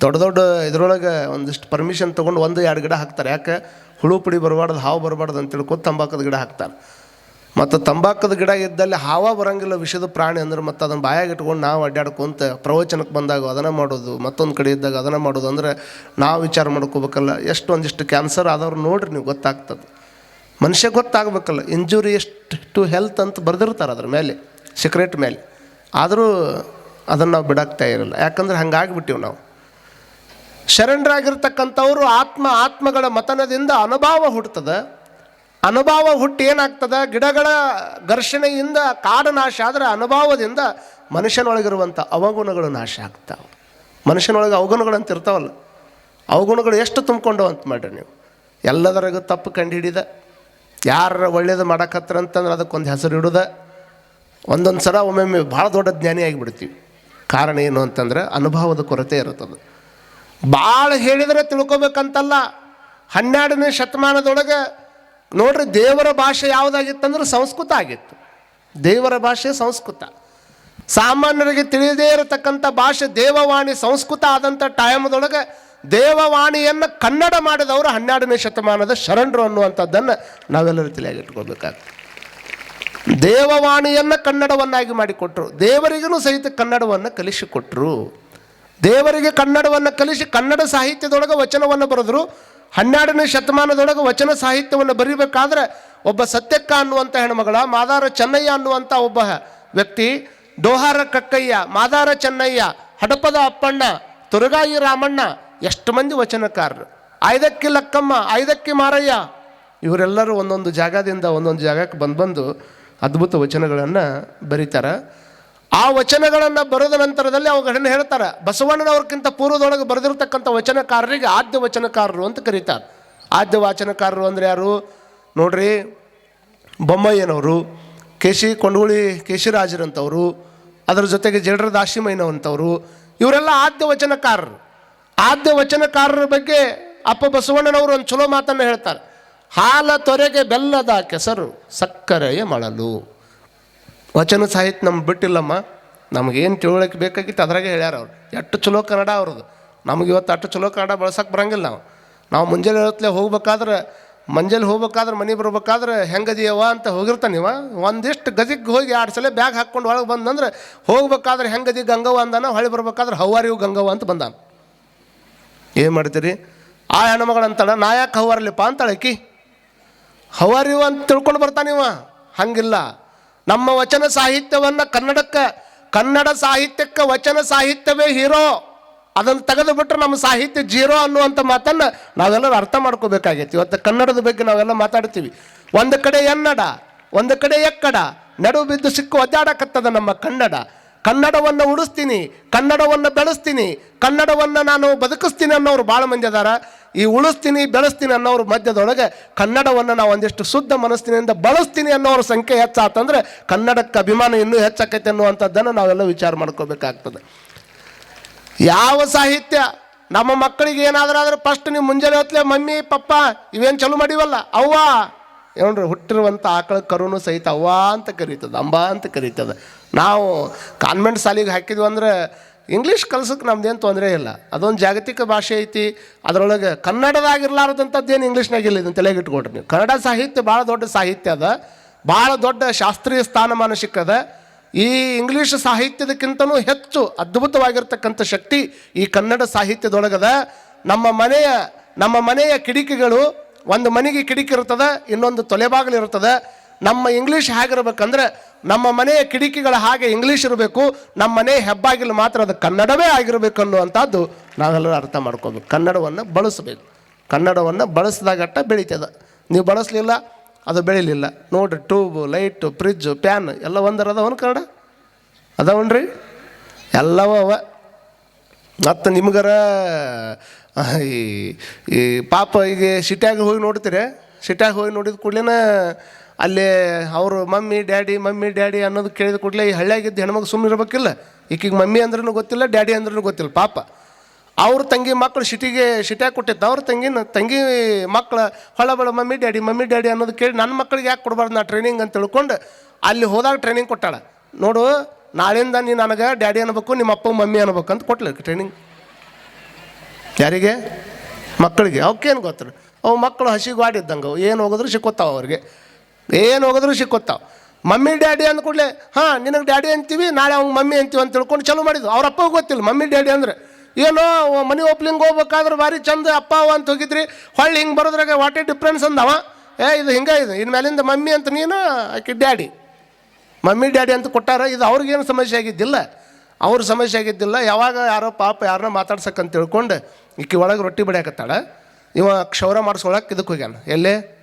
ದೊಡ್ಡ ದೊಡ್ಡ ಇದ್ರೊಳಗೆ ಒಂದಿಷ್ಟು ಪರ್ಮಿಷನ್ ತೊಗೊಂಡು ಒಂದು ಎರಡು ಗಿಡ ಹಾಕ್ತಾರೆ. ಯಾಕೆ? ಹುಳು ಪುಡಿ ಬರಬಾರ್ದು, ಹಾವು ಬರಬಾರ್ದು ಅಂತ ತಿಳ್ಕೊಂಡು ತಂಬಾಕದ ಗಿಡ ಹಾಕ್ತಾರೆ. ಮತ್ತು ತಂಬಾಕದ ಗಿಡ ಇದ್ದಲ್ಲಿ ಹಾವ ಬರಂಗಿಲ್ಲ ವಿಷದ ಪ್ರಾಣಿ ಅಂದ್ರೆ ಮತ್ತು ಅದನ್ನು ಬಾಯಾಗ ಇಟ್ಕೊಂಡು ನಾವು ಅಡ್ಡಾಡ್ಕೊಂತ ಪ್ರವಚನಕ್ಕೆ ಬಂದಾಗ ಅದನ್ನು ಮಾಡೋದು, ಮತ್ತೊಂದು ಕಡೆ ಇದ್ದಾಗ ಅದನ್ನು ಮಾಡೋದು ಅಂದರೆ ನಾವು ವಿಚಾರ ಮಾಡ್ಕೋಬೇಕಲ್ಲ. ಎಷ್ಟು ಒಂದಿಷ್ಟು ಕ್ಯಾನ್ಸರ್ ಆದವ್ರು ನೋಡ್ರಿ ನೀವು, ಗೊತ್ತಾಗ್ತದೆ. ಮನುಷ್ಯ ಗೊತ್ತಾಗಬೇಕಲ್ಲ ಇಂಜುರಿ ಎಷ್ಟು ಟು ಹೆಲ್ತ್ ಅಂತ ಬರೆದಿರ್ತಾರೆ ಅದ್ರ ಮೇಲೆ ಸಿಕ್ರೆಟ್ ಮೇಲೆ. ಆದರೂ ಅದನ್ನು ನಾವು ಬಿಡಾಕ್ತಾ ಇರಲ್ಲ. ಯಾಕಂದ್ರೆ ಹಂಗಾಗಿಬಿಟ್ಟಿವಿ ನಾವು. ಶರಣರಾಗಿರ್ತಕ್ಕಂಥವ್ರು ಆತ್ಮ ಆತ್ಮಗಳ ಮತನದಿಂದ ಅನುಭವ ಹುಟ್ಟುತ್ತದೆ. ಅನುಭವ ಹುಟ್ಟಿ ಏನಾಗ್ತದೆ? ಗಿಡಗಳ ಘರ್ಷಣೆಯಿಂದ ಕಾಡು ನಾಶ ಆದರೆ ಅನುಭವದಿಂದ ಮನುಷ್ಯನೊಳಗಿರುವಂಥ ಅವಗುಣಗಳು ನಾಶ ಆಗ್ತಾವೆ. ಮನುಷ್ಯನೊಳಗೆ ಅವಗುಣಗಳಂತ ಇರ್ತಾವಲ್ಲ, ಅವಗುಣಗಳು ಎಷ್ಟು ತುಂಬಿಕೊಂಡು ಅಂತ ಮಾಡ್ರಿ ನೀವು. ಎಲ್ಲದರಾಗೂ ತಪ್ಪು ಕಂಡುಹಿಡಿದ ಯಾರ ಒಳ್ಳೇದು ಮಾಡಕತ್ರ ಅಂತಂದ್ರೆ ಅದಕ್ಕೊಂದು ಹೆಸರು ಇಡುದ. ಒಂದೊಂದು ಸಲ ಒಮ್ಮೊಮ್ಮೆ ಭಾಳ ದೊಡ್ಡ ಜ್ಞಾನಿ ಆಗಿಬಿಡ್ತೀವಿ ಕಾರಣ ಏನು ಅಂತಂದ್ರೆ ಅನುಭವದ ಕೊರತೆ ಇರುತ್ತದೆ. ಭಾಳ ಹೇಳಿದರೆ ತಿಳ್ಕೊಬೇಕಂತಲ್ಲ. ಹನ್ನೆರಡನೇ ಶತಮಾನದೊಳಗೆ ನೋಡ್ರಿ, ದೇವರ ಭಾಷೆ ಯಾವುದಾಗಿತ್ತಂದ್ರೆ ಸಂಸ್ಕೃತ ಆಗಿತ್ತು. ದೇವರ ಭಾಷೆ ಸಂಸ್ಕೃತ. ಸಾಮಾನ್ಯರಿಗೆ ತಿಳಿದೇ ಇರತಕ್ಕಂಥ ಭಾಷೆ ದೇವವಾಣಿ, ಸಂಸ್ಕೃತ ಆದಂಥ ಟೈಮ್ದೊಳಗೆ ದೇವವಾಣಿಯನ್ನು ಕನ್ನಡ ಮಾಡಿದವರು ಹನ್ನೆರಡನೇ ಶತಮಾನದ ಶರಣರು ಅನ್ನುವಂಥದ್ದನ್ನು ನಾವೆಲ್ಲರೂ ತಲೆಯಾಗಿ ಇಟ್ಕೊಳ್ಬೇಕಾಗ್ತದೆ ದೇವವಾಣಿಯನ್ನು ಕನ್ನಡವನ್ನಾಗಿ ಮಾಡಿಕೊಟ್ರು. ದೇವರಿಗೂ ಸಹಿತ ಕನ್ನಡವನ್ನು ಕಲಿಸಿಕೊಟ್ರು. ದೇವರಿಗೆ ಕನ್ನಡವನ್ನು ಕಲಿಸಿ ಕನ್ನಡ ಸಾಹಿತ್ಯದೊಳಗೆ ವಚನವನ್ನು ಬರೆದ್ರು, ಹನ್ನೆರಡನೇ ಶತಮಾನದೊಳಗೆ ವಚನ ಸಾಹಿತ್ಯವನ್ನು ಬರೀಬೇಕಾದ್ರೆ ಒಬ್ಬ ಸತ್ಯಕ್ಕ ಅನ್ನುವಂಥ ಹೆಣ್ಮಗಳ, ಮಾದಾರ ಚೆನ್ನಯ್ಯ ಅನ್ನುವಂಥ ಒಬ್ಬ ವ್ಯಕ್ತಿ ಡೋಹಾರ ಕಕ್ಕಯ್ಯ, ಮಾದಾರ ಚೆನ್ನಯ್ಯ, ಹಡಪದ ಅಪ್ಪಣ್ಣ, ತುರಗಾಯಿ ರಾಮಣ್ಣ, ಎಷ್ಟು ಮಂದಿ ವಚನಕಾರರು. ಐದಕ್ಕಿ ಲಕ್ಕಮ್ಮ, ಐದಕ್ಕಿ ಮಾರಯ್ಯ, ಇವರೆಲ್ಲರೂ ಒಂದೊಂದು ಜಾಗದಿಂದ ಒಂದೊಂದು ಜಾಗಕ್ಕೆ ಬಂದು ಬಂದು ಅದ್ಭುತ ವಚನಗಳನ್ನು ಬರೀತಾರೆ. ಆ ವಚನಗಳನ್ನು ಬರೆದ ನಂತರದಲ್ಲಿ ಅವುಗಳನ್ನು ಹೇಳ್ತಾರೆ, ಬಸವಣ್ಣನವ್ರಕ್ಕಿಂತ ಪೂರ್ವದೊಳಗೆ ಬರೆದಿರ್ತಕ್ಕಂಥ ವಚನಕಾರರಿಗೆ ಆದ್ಯ ವಚನಕಾರರು ಅಂತ ಕರೀತಾರೆ. ಆದ್ಯ ವಾಚನಕಾರರು ಅಂದರೆ ಯಾರು? ನೋಡ್ರಿ, ಬೊಮ್ಮಯ್ಯನವರು ಕೇಶಿ ಕೊಂಡಗುಳಿ ಕೇಶಿರಾಜರಂಥವರು, ಅದರ ಜೊತೆಗೆ ಜೇಡರ ದಾಶಿಮಯ್ಯನವಂಥವರು ಇವರೆಲ್ಲ ಆದ್ಯ ವಚನಕಾರರು. ಆದ್ಯ ವಚನಕಾರರ ಬಗ್ಗೆ ಅಪ್ಪ ಬಸವಣ್ಣನವರು ಒಂದು ಚಲೋ ಮಾತನ್ನು ಹೇಳ್ತಾರೆ. ಹಾಲ ತೊರೆಗೆ ಬೆಲ್ಲದ ಕೆಸರು ಸಕ್ಕರೆಯ ಮಳಲು. ವಚನ ಸಾಹಿತ್ಯ ನಮ್ಗೆ ಬಿಟ್ಟಿಲ್ಲಮ್ಮ. ನಮಗೇನು ತಿಳುವಳಿಕೆ ಬೇಕಾಗಿತ್ತು ಅದ್ರಾಗೆ ಹೇಳ್ಯಾರ ಅವ್ರು. ಎಷ್ಟು ಚಲೋ ಕನ್ನಡ ಅವ್ರದ್ದು ನಮಗೆ ಇವತ್ತು ಅಷ್ಟು ಚಲೋ ಕನ್ನಡ ಬಳಸಕ್ಕೆ ಬರಂಗಿಲ್ಲ ನಾವು. ನಾವು ಮುಂಜಾನೆ ಹೇಳತ್ಲೆ ಹೋಗ್ಬೇಕಾದ್ರೆ ಮಂಜಲ್ಲಿ ಹೋಗ್ಬೇಕಾದ್ರೆ, ಮನೆ ಬರ್ಬೇಕಾದ್ರೆ ಹೆಂಗದಿಯವ ಅಂತ ಹೋಗಿರ್ತಾನೆ ಇವ. ಒಂದಿಷ್ಟು ಗದಿಗೆ ಹೋಗಿ ಎರಡು ಸಲ ಬ್ಯಾಗ್ ಹಾಕ್ಕೊಂಡು ಒಳಗೆ ಬಂದಂದ್ರೆ ಹೋಗ್ಬೇಕಾದ್ರೆ ಹೆಂಗದಿ ಗಂಗವ್ವ ಅಂದಾನ ಹೊಳೆ ಬರ್ಬೇಕಾದ್ರೆ ಹವಾರಿವು ಗಂಗವ್ವ ಅಂತ ಬಂದಾನ. ಏನು ಮಾಡ್ತೀರಿ? ಆ ಹೆಣ್ಮಗಳಂತಾಳ ನಾ ಯಾಕೆ ಹವಾರಲಿಪ್ಪ ಅಂತಾಳೆ ಆಕಿ. ಹವಾರಿವು ಅಂತ ತಿಳ್ಕೊಂಡು ಬರ್ತಾನಿವ ಹಂಗಿಲ್ಲ. ನಮ್ಮ ವಚನ ಸಾಹಿತ್ಯವನ್ನು ಕನ್ನಡಕ್ಕೆ, ಕನ್ನಡ ಸಾಹಿತ್ಯಕ್ಕೆ ವಚನ ಸಾಹಿತ್ಯವೇ ಹೀರೋ. ಅದನ್ನು ತೆಗೆದು ಬಿಟ್ಟರೆ ನಮ್ಮ ಸಾಹಿತ್ಯ ಜೀರೋ ಅನ್ನುವಂಥ ಮಾತನ್ನು ನಾವೆಲ್ಲರೂ ಅರ್ಥ ಮಾಡ್ಕೋಬೇಕಾಗೈತಿ. ಇವತ್ತು ಕನ್ನಡದ ಬಗ್ಗೆ ನಾವೆಲ್ಲ ಮಾತಾಡ್ತೀವಿ. ಒಂದು ಕಡೆ ಎನ್ನಡ, ಒಂದು ಕಡೆ ಎಕ್ಕಡ, ನಡು ಬಿದ್ದು ಸಿಕ್ಕು ಒದ್ದಾಡಕತ್ತದ ನಮ್ಮ ಕನ್ನಡ. ಕನ್ನಡವನ್ನು ಉಳಿಸ್ತೀನಿ, ಕನ್ನಡವನ್ನು ಬೆಳೆಸ್ತೀನಿ, ಕನ್ನಡವನ್ನು ನಾನು ಬದುಕಿಸ್ತೀನಿ ಅನ್ನೋರು ಭಾಳ ಮಂದಿ ಅದಾರ. ಈ ಉಳಿಸ್ತೀನಿ, ಬೆಳೆಸ್ತೀನಿ ಅನ್ನೋರು ಮಧ್ಯದೊಳಗೆ ಕನ್ನಡವನ್ನು ನಾವು ಒಂದಿಷ್ಟು ಶುದ್ಧ ಮನಸ್ಸಿನಿಂದ ಬಳಸ್ತೀನಿ ಅನ್ನೋರ ಸಂಖ್ಯೆ ಹೆಚ್ಚಾತಂದ್ರೆ ಕನ್ನಡಕ್ಕೆ ಅಭಿಮಾನ ಇನ್ನೂ ಹೆಚ್ಚಾಕೈತೆ ಅನ್ನುವಂಥದ್ದನ್ನು ನಾವೆಲ್ಲ ವಿಚಾರ ಮಾಡ್ಕೋಬೇಕಾಗ್ತದೆ. ಯಾವ ಸಾಹಿತ್ಯ? ನಮ್ಮ ಮಕ್ಕಳಿಗೆ ಏನಾದರೂ ಆದ್ರೆ ಫಸ್ಟ್ ನೀವು ಮುಂಜಾನೆ ಹೊತ್ತಲೆ ಮಮ್ಮಿ, ಪಪ್ಪ, ಇವೇನು ಚಲೋ ಮಾಡಿವಲ್ಲ? ಅವ್ವ. ಏನ್ರಿ ಹುಟ್ಟಿರುವಂಥ ಆಕಳ ಕರುನು ಸಹಿತ ಅವ್ವ ಅಂತ ಕರೀತದೆ, ಅಂಬಾ ಅಂತ ಕರೀತದೆ. ನಾವು ಕಾನ್ವೆಂಟ್ ಶಾಲಿಗೆ ಹಾಕಿದ್ವಿ ಅಂದ್ರೆ ಇಂಗ್ಲೀಷ್ ಕಲ್ಸಕ್ಕೆ ನಮ್ದೇನು ತೊಂದರೆ ಇಲ್ಲ. ಅದೊಂದು ಜಾಗತಿಕ ಭಾಷೆ ಐತಿ. ಅದರೊಳಗೆ ಕನ್ನಡದಾಗಿರ್ಲಾರ್ದಂಥದ್ದು ಏನು ಇಂಗ್ಲೀಷ್ನಾಗಿಲ್ಲ ಇದನ್ನು ತಲೆಗೆ ಇಟ್ಕೊಡ್ರಿ ನೀವು. ಕನ್ನಡ ಸಾಹಿತ್ಯ ಭಾಳ ದೊಡ್ಡ ಸಾಹಿತ್ಯ ಅದ. ಭಾಳ ದೊಡ್ಡ ಶಾಸ್ತ್ರೀಯ ಸ್ಥಾನಮಾನ ಸಿಕ್ಕದ. ಈ ಇಂಗ್ಲೀಷ್ ಸಾಹಿತ್ಯದಕ್ಕಿಂತನೂ ಹೆಚ್ಚು ಅದ್ಭುತವಾಗಿರ್ತಕ್ಕಂಥ ಶಕ್ತಿ ಈ ಕನ್ನಡ ಸಾಹಿತ್ಯದೊಳಗದ. ನಮ್ಮ ಮನೆಯ ನಮ್ಮ ಮನೆಯ ಕಿಡಿಕಿಗಳು ಒಂದು ಮನೆಗೆ ಕಿಡಿಕಿ ಇರ್ತದೆ ಇನ್ನೊಂದು ತೊಲೆಬಾಗಿಲು ಇರ್ತದೆ ನಮ್ಮ ಇಂಗ್ಲೀಷ್ ಹೇಗಿರ್ಬೇಕಂದ್ರೆ ನಮ್ಮ ಮನೆಯ ಕಿಟಕಿಗಳ ಹಾಗೆ ಇಂಗ್ಲೀಷ್ ಇರಬೇಕು, ನಮ್ಮ ಮನೆ ಹೆಬ್ಬಾಗಿಲು ಮಾತ್ರ ಅದು ಕನ್ನಡವೇ ಆಗಿರಬೇಕು ಅನ್ನುವಂಥದ್ದು ನಾವೆಲ್ಲರೂ ಅರ್ಥ ಮಾಡ್ಕೋಬೇಕು. ಕನ್ನಡವನ್ನು ಬಳಸಬೇಕು. ಕನ್ನಡವನ್ನು ಬಳಸಿದಾಗಟ್ಟ ಬೆಳೀತದೆ. ನೀವು ಬಳಸಲಿಲ್ಲ, ಅದು ಬೆಳಿಲಿಲ್ಲ. ನೋಡಿರಿ ಟ್ಯೂಬು, ಲೈಟು, ಫ್ರಿಜ್ಜು ಪ್ಯಾನ್ ಎಲ್ಲ ಒಂದರ ಅದಾವನ್ ಕನ್ನಡ? ಅದಾವನ್ರಿ? ಎಲ್ಲವ ಅವ. ಮತ್ತು ನಿಮ್ಗರ ಈ ಈ ಪಾಪ ಈಗ ಸಿಟ್ಯಾಗ ಹೋಗಿ ನೋಡ್ತೀರಿ? ಸಿಟ್ಯಾಗ ಹೋಗಿ ನೋಡಿದ ಕೂಡಲೇ ಅಲ್ಲಿ ಅವರು ಮಮ್ಮಿ, ಡ್ಯಾಡಿ ಮಮ್ಮಿ, ಡ್ಯಾಡಿ ಅನ್ನೋದು ಕೇಳಿದ ಕೂಡಲೇ ಈ ಹಳ್ಳಿಯಾಗಿದ್ದ ಹೆಣ್ಮಗು ಸುಮ್ಮನೆ ಇರಬೇಕಿಲ್ಲ. ಈಕಿಗೆ ಮಮ್ಮಿ ಅಂದ್ರೂ ಗೊತ್ತಿಲ್ಲ, ಡ್ಯಾಡಿ ಅಂದ್ರೂ ಗೊತ್ತಿಲ್ಲ, ಪಾಪ. ಅವ್ರ ತಂಗಿ ಮಕ್ಕಳು ಸಿಟಿಗೆ ಸಿಟ್ಯಾಗ ಕೊಟ್ಟಿದ್ದು? ಅವ್ರ ತಂಗಿನ, ತಂಗಿ ಮಕ್ಕಳು ಹೊಳಬಳ ಮಮ್ಮಿ, ಡ್ಯಾಡಿ ಮಮ್ಮಿ, ಡ್ಯಾಡಿ ಅನ್ನೋದು ಕೇಳಿ ನನ್ನ ಮಕ್ಕಳಿಗೆ ಯಾಕೆ ಕೊಡಬಾರ್ದು ನಾ ಟ್ರೈನಿಂಗ್ ಅಂತ ತಿಳ್ಕೊಂಡು ಅಲ್ಲಿ ಹೋದಾಗ ಟ್ರೈನಿಂಗ್ ಕೊಟ್ಟಾಳ. ನೋಡು, ನಾಳಿಂದ ನೀ ನನಗೆ ಡ್ಯಾಡಿ ಅನ್ನಬೇಕು ನಿಮ್ಮ ಅಪ್ಪ ಮಮ್ಮಿ ಅನ್ಬೇಕು ಅಂತ ಕೊಟ್ಲ ಟ್ರೈನಿಂಗ್ ಯಾರಿಗೆ? ಮಕ್ಕಳಿಗೆ ಅವಕ್ಕೇನು ಗೊತ್ತರು? ಅವು ಮಕ್ಕಳು ಹಸಿಗೆ ಆಡಿದ್ದಂಗೆ ಏನು ಹೋಗಿದ್ರು ಸಿಕ್ಕೋತಾವ ಅವ್ರಿಗೆ. ಏನು ಹೋಗಿದ್ರು ಸಿಕ್ಕೊತ್ತಾವ ಮಮ್ಮಿ, ಡ್ಯಾಡಿ ಅಂದ ಕೂಡಲೇ, ಹಾಂ, ನಿನಗೆ ಡ್ಯಾಡಿ ಅಂತೀವಿ, ನಾಳೆ ಅವ್ನು ಮಮ್ಮಿ ಅಂತೀವಿ ಅಂತ ತಿಳ್ಕೊಂಡು ಚಲೋ ಮಾಡಿದ್ವು. ಅವ್ರ ಅಪ್ಪಗೆ ಗೊತ್ತಿಲ್ಲ, ಮಮ್ಮಿ, ಡ್ಯಾಡಿ ಅಂದ್ರೆ. ಏನೋ ಮನೆ ಓಪ್ಲಿಂಗ್ ಹೋಗ್ಬೇಕಾದ್ರೆ ಭಾರಿ ಚಂದ ಅಪ್ಪ ಅವ ಅಂತ ಹೋಗಿದ್ರಿ. ಹೊಳ್ಳಿ ಹಿಂಗೆ ಬರೋದ್ರಾಗ ವಾಟ್ ಡಿಫ್ರೆನ್ಸ್ ಅಂದವ. ಏ, ಇದು ಹಿಂಗೆ, ಇದು ಇನ್ನು ಮೇಲಿಂದ ಮಮ್ಮಿ ಅಂತ ನೀನು, ಆಕೆ ಡ್ಯಾಡಿ. ಮಮ್ಮಿ, ಡ್ಯಾಡಿ ಅಂತ ಕೊಟ್ಟಾರ, ಇದು ಅವ್ರಿಗೇನು ಸಮಸ್ಯೆ ಆಗಿದ್ದಿಲ್ಲ. ಅವ್ರ ಸಮಸ್ಯೆ ಆಗಿದ್ದಿಲ್ಲ. ಯಾವಾಗ ಯಾರೋ ಪಾಪ ಯಾರನ್ನ ಮಾತಾಡ್ಸಕ್ಕಂತ ತಿಳ್ಕೊಂಡು ಈಕೆ ಒಳಗೆ ರೊಟ್ಟಿ ಬಡಿಯಾಕತ್ತಾಳ. ಇವ ಕ್ಷೌರ ಮಾಡಿಸ್ಕೊಳಕ್ಕೆ ಇದಕ್ಕೆ ಹೋಗ್ಯಾನ. ಎಲ್ಲೇ?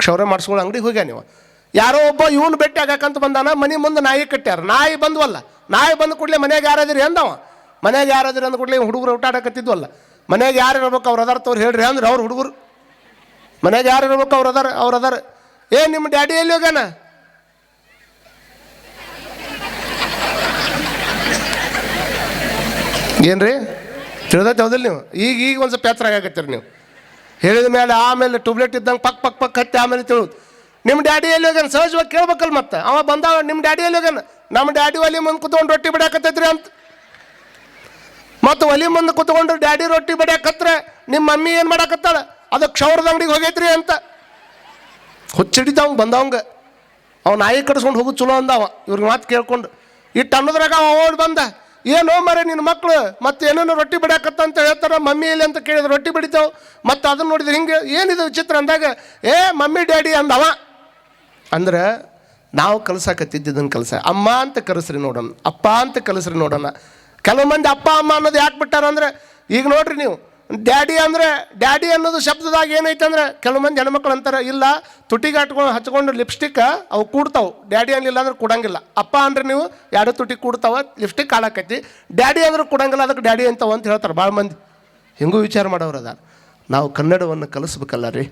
ಕ್ಷೌರ ಮಾಡಿಸ್ಕೊಳ್ಳೋ ಅಂಗಡಿಗೆ ಹೋಗ್ಯಾ ನೀವು? ಯಾರೋ ಒಬ್ಬ ಇವನು ಭೇಟಿ ಆಗಕ್ಕಂತ ಬಂದಾನ, ಮನೆ ಮುಂದೆ ನಾಯಿ ಕಟ್ಟ್ಯಾರ. ನಾಯಿ ಬಂದ್ವಲ್ಲ. ನಾಯಿ ಬಂದ ಕೂಡಲೇ ಮನೆಗೆ ಯಾರಾದಿರಿ ಅಂದವ? ಮನೆಗೆ ಯಾರಾದಿರಿ ಅಂದ ಕೂಡಲೇ ಹುಡುಗರು ಊಟ ಆಡಕತ್ತಿದ್ವಲ್ಲ. ಮನೆಗೆ ಯಾರು ಇರ್ಬೇಕು ಅವ್ರು ಅದಾರ ತವ್ರು ಹೇಳ್ರಿ ಅಂದ್ರೆ ಅವ್ರು ಹುಡುಗರು. ಮನೆಗೆ ಯಾರು ಇರ್ಬೇಕು ಅವ್ರು ಅದಾರ ಅವ್ರು ಅದಾರ. ಏ ನಿಮ್ಮ ಡ್ಯಾಡಿ ಎಲ್ಲಿ ಹೋಗ್ಯಾನ? ಏನ್ರಿ? ತಿಳಿದ ಹೌದಿಲ್ಲ ನೀವು? ಈಗ ಈಗ ಒಂದು ಸ್ವಲ್ಪ ಎತ್ತರ ಆಗತ್ತೀರಿ ನೀವು. ಹೇಳಿದ ಮೇಲೆ ಆಮೇಲೆ ಟ್ಯೂಬ್ಲೆಟ್ ಇದ್ದಂಗೆ ಪಕ್ ಪಕ್ ಪಕ್ ಹತ್ತಿ ಆಮೇಲೆ ತಿಳಿದು. ನಿಮ್ಮ ಡ್ಯಾಡಿ ಎಲ್ಲಿ ಹೋಗ್ಯಾನ? ಸಹಜವಾಗಿ ಕೇಳ್ಬೇಕಲ್ಲ ಮತ್ತೆ. ಅವ ಬಂದಾವ ನಿಮ್ಮ ಡ್ಯಾಡಿ ಎಲ್ಲಿ ಹೋಗ್ಯಾನ? ನಮ್ಮ ಡ್ಯಾಡಿ ಒಲಿ ಮುಂದೆ ಕುತ್ಕೊಂಡು ರೊಟ್ಟಿ ಬಿಡಾಕತ್ತೈತ್ರಿ ಅಂತ. ಮತ್ತು ಒಲಿ ಮುಂದೆ ಕುತ್ಕೊಂಡು ಡ್ಯಾಡಿ ರೊಟ್ಟಿ ಬಡಿಯಾಕತ್ರೆ ನಿಮ್ಮ ಮಮ್ಮಿ ಏನು ಮಾಡಾಕತ್ತಾಳೆ? ಅದು ಕ್ಷೌರದ ಅಂಗಡಿಗೆ ಹೋಗೈತ್ರಿ ಅಂತ. ಹುಚ್ಚಿಡಿದವಂಗೆ ಬಂದವಂಗ ಅವ ನಾಯಿ ಕಡಿಸ್ಕೊಂಡು ಹೋಗು ಚಲೋ ಅಂದವ. ಇವ್ರಿಗೆ ಮಾತು ಕೇಳ್ಕೊಂಡು. ಇಟ್ಟು ಅನ್ನೋದ್ರಾಗ ಅವ ಓಡ್ ಬಂದ. ಏನೋ ಮರೆ ನಿನ್ನ ಮಕ್ಕಳು ಮತ್ತೆ ಏನೇನೋ ರೊಟ್ಟಿ ಬಿಡಾಕತ್ತ ಅಂತ ಹೇಳ್ತಾರ, ಮಮ್ಮಿ ಇಲ್ಲಿ ಅಂತ ಕೇಳಿದ್ರೆ ರೊಟ್ಟಿ ಬಿಡಿತೇವೆ, ಮತ್ತೆ ಅದನ್ನ ನೋಡಿದ್ರೆ ಹಿಂಗೆ, ಏನಿದು ವಿಚಿತ್ರ ಅಂದಾಗ, ಏ, ಮಮ್ಮಿ, ಡ್ಯಾಡಿ ಅಂದವ. ಅಂದ್ರೆ, ನಾವು ಕಲ್ಸಾಕತ್ತಿದ್ದದನ್ನು ಕಲಸ. ಅಮ್ಮ ಅಂತ ಕಲಸ್ರಿ ನೋಡೋಣ, ಅಪ್ಪ ಅಂತ ಕಲಸ್ರಿ ನೋಡೋಣ. ಕೆಲವು ಮಂದಿ ಅಪ್ಪ, ಅಮ್ಮ ಅನ್ನೋದು ಯಾಕೆ ಬಿಟ್ಟಾರ ಅಂದ್ರೆ ಈಗ ನೋಡ್ರಿ ನೀವು ಡ್ಯಾಡಿ ಅಂದರೆ, ಡ್ಯಾಡಿ ಅನ್ನೋದು ಶಬ್ದದಾಗ ಏನೈತೆ ಅಂದ್ರೆ, ಕೆಲವು ಮಂದಿ ಹೆಣ್ಮಕ್ಳು ಅಂತಾರೆ, ಇಲ್ಲ ತುಟಿಗೆ ಹಟ್ಕೊಂಡು ಹಚ್ಕೊಂಡು ಲಿಪ್ಸ್ಟಿಕ್ ಅವು ಕೂಡ್ತಾವೆ. ಡ್ಯಾಡಿ ಅನ್ನಲಿಲ್ಲ ಅಂದ್ರೆ ಕೊಡಂಗಿಲ್ಲ. ಅಪ್ಪ ಅಂದ್ರೆ ನೀವು ಎರಡು ತುಟಿ ಕೂಡ್ತಾವೆ, ಲಿಪ್ಸ್ಟಿಕ್ ಕಾಳಾಕೈತಿ ಡ್ಯಾಡಿ ಅಂದ್ರೆ ಕೊಡಂಗಿಲ್ಲ, ಅದಕ್ಕೆ ಡ್ಯಾಡಿ ಅಂತಾವ ಅಂತ ಹೇಳ್ತಾರೆ ಭಾಳ ಮಂದಿ. ಹೆಂಗೂ ವಿಚಾರ ಮಾಡೋರು ಅದಾರ. ನಾವು ಕನ್ನಡವನ್ನು ಕಲಿಸ್ಬೇಕಲ್ಲ ರೀ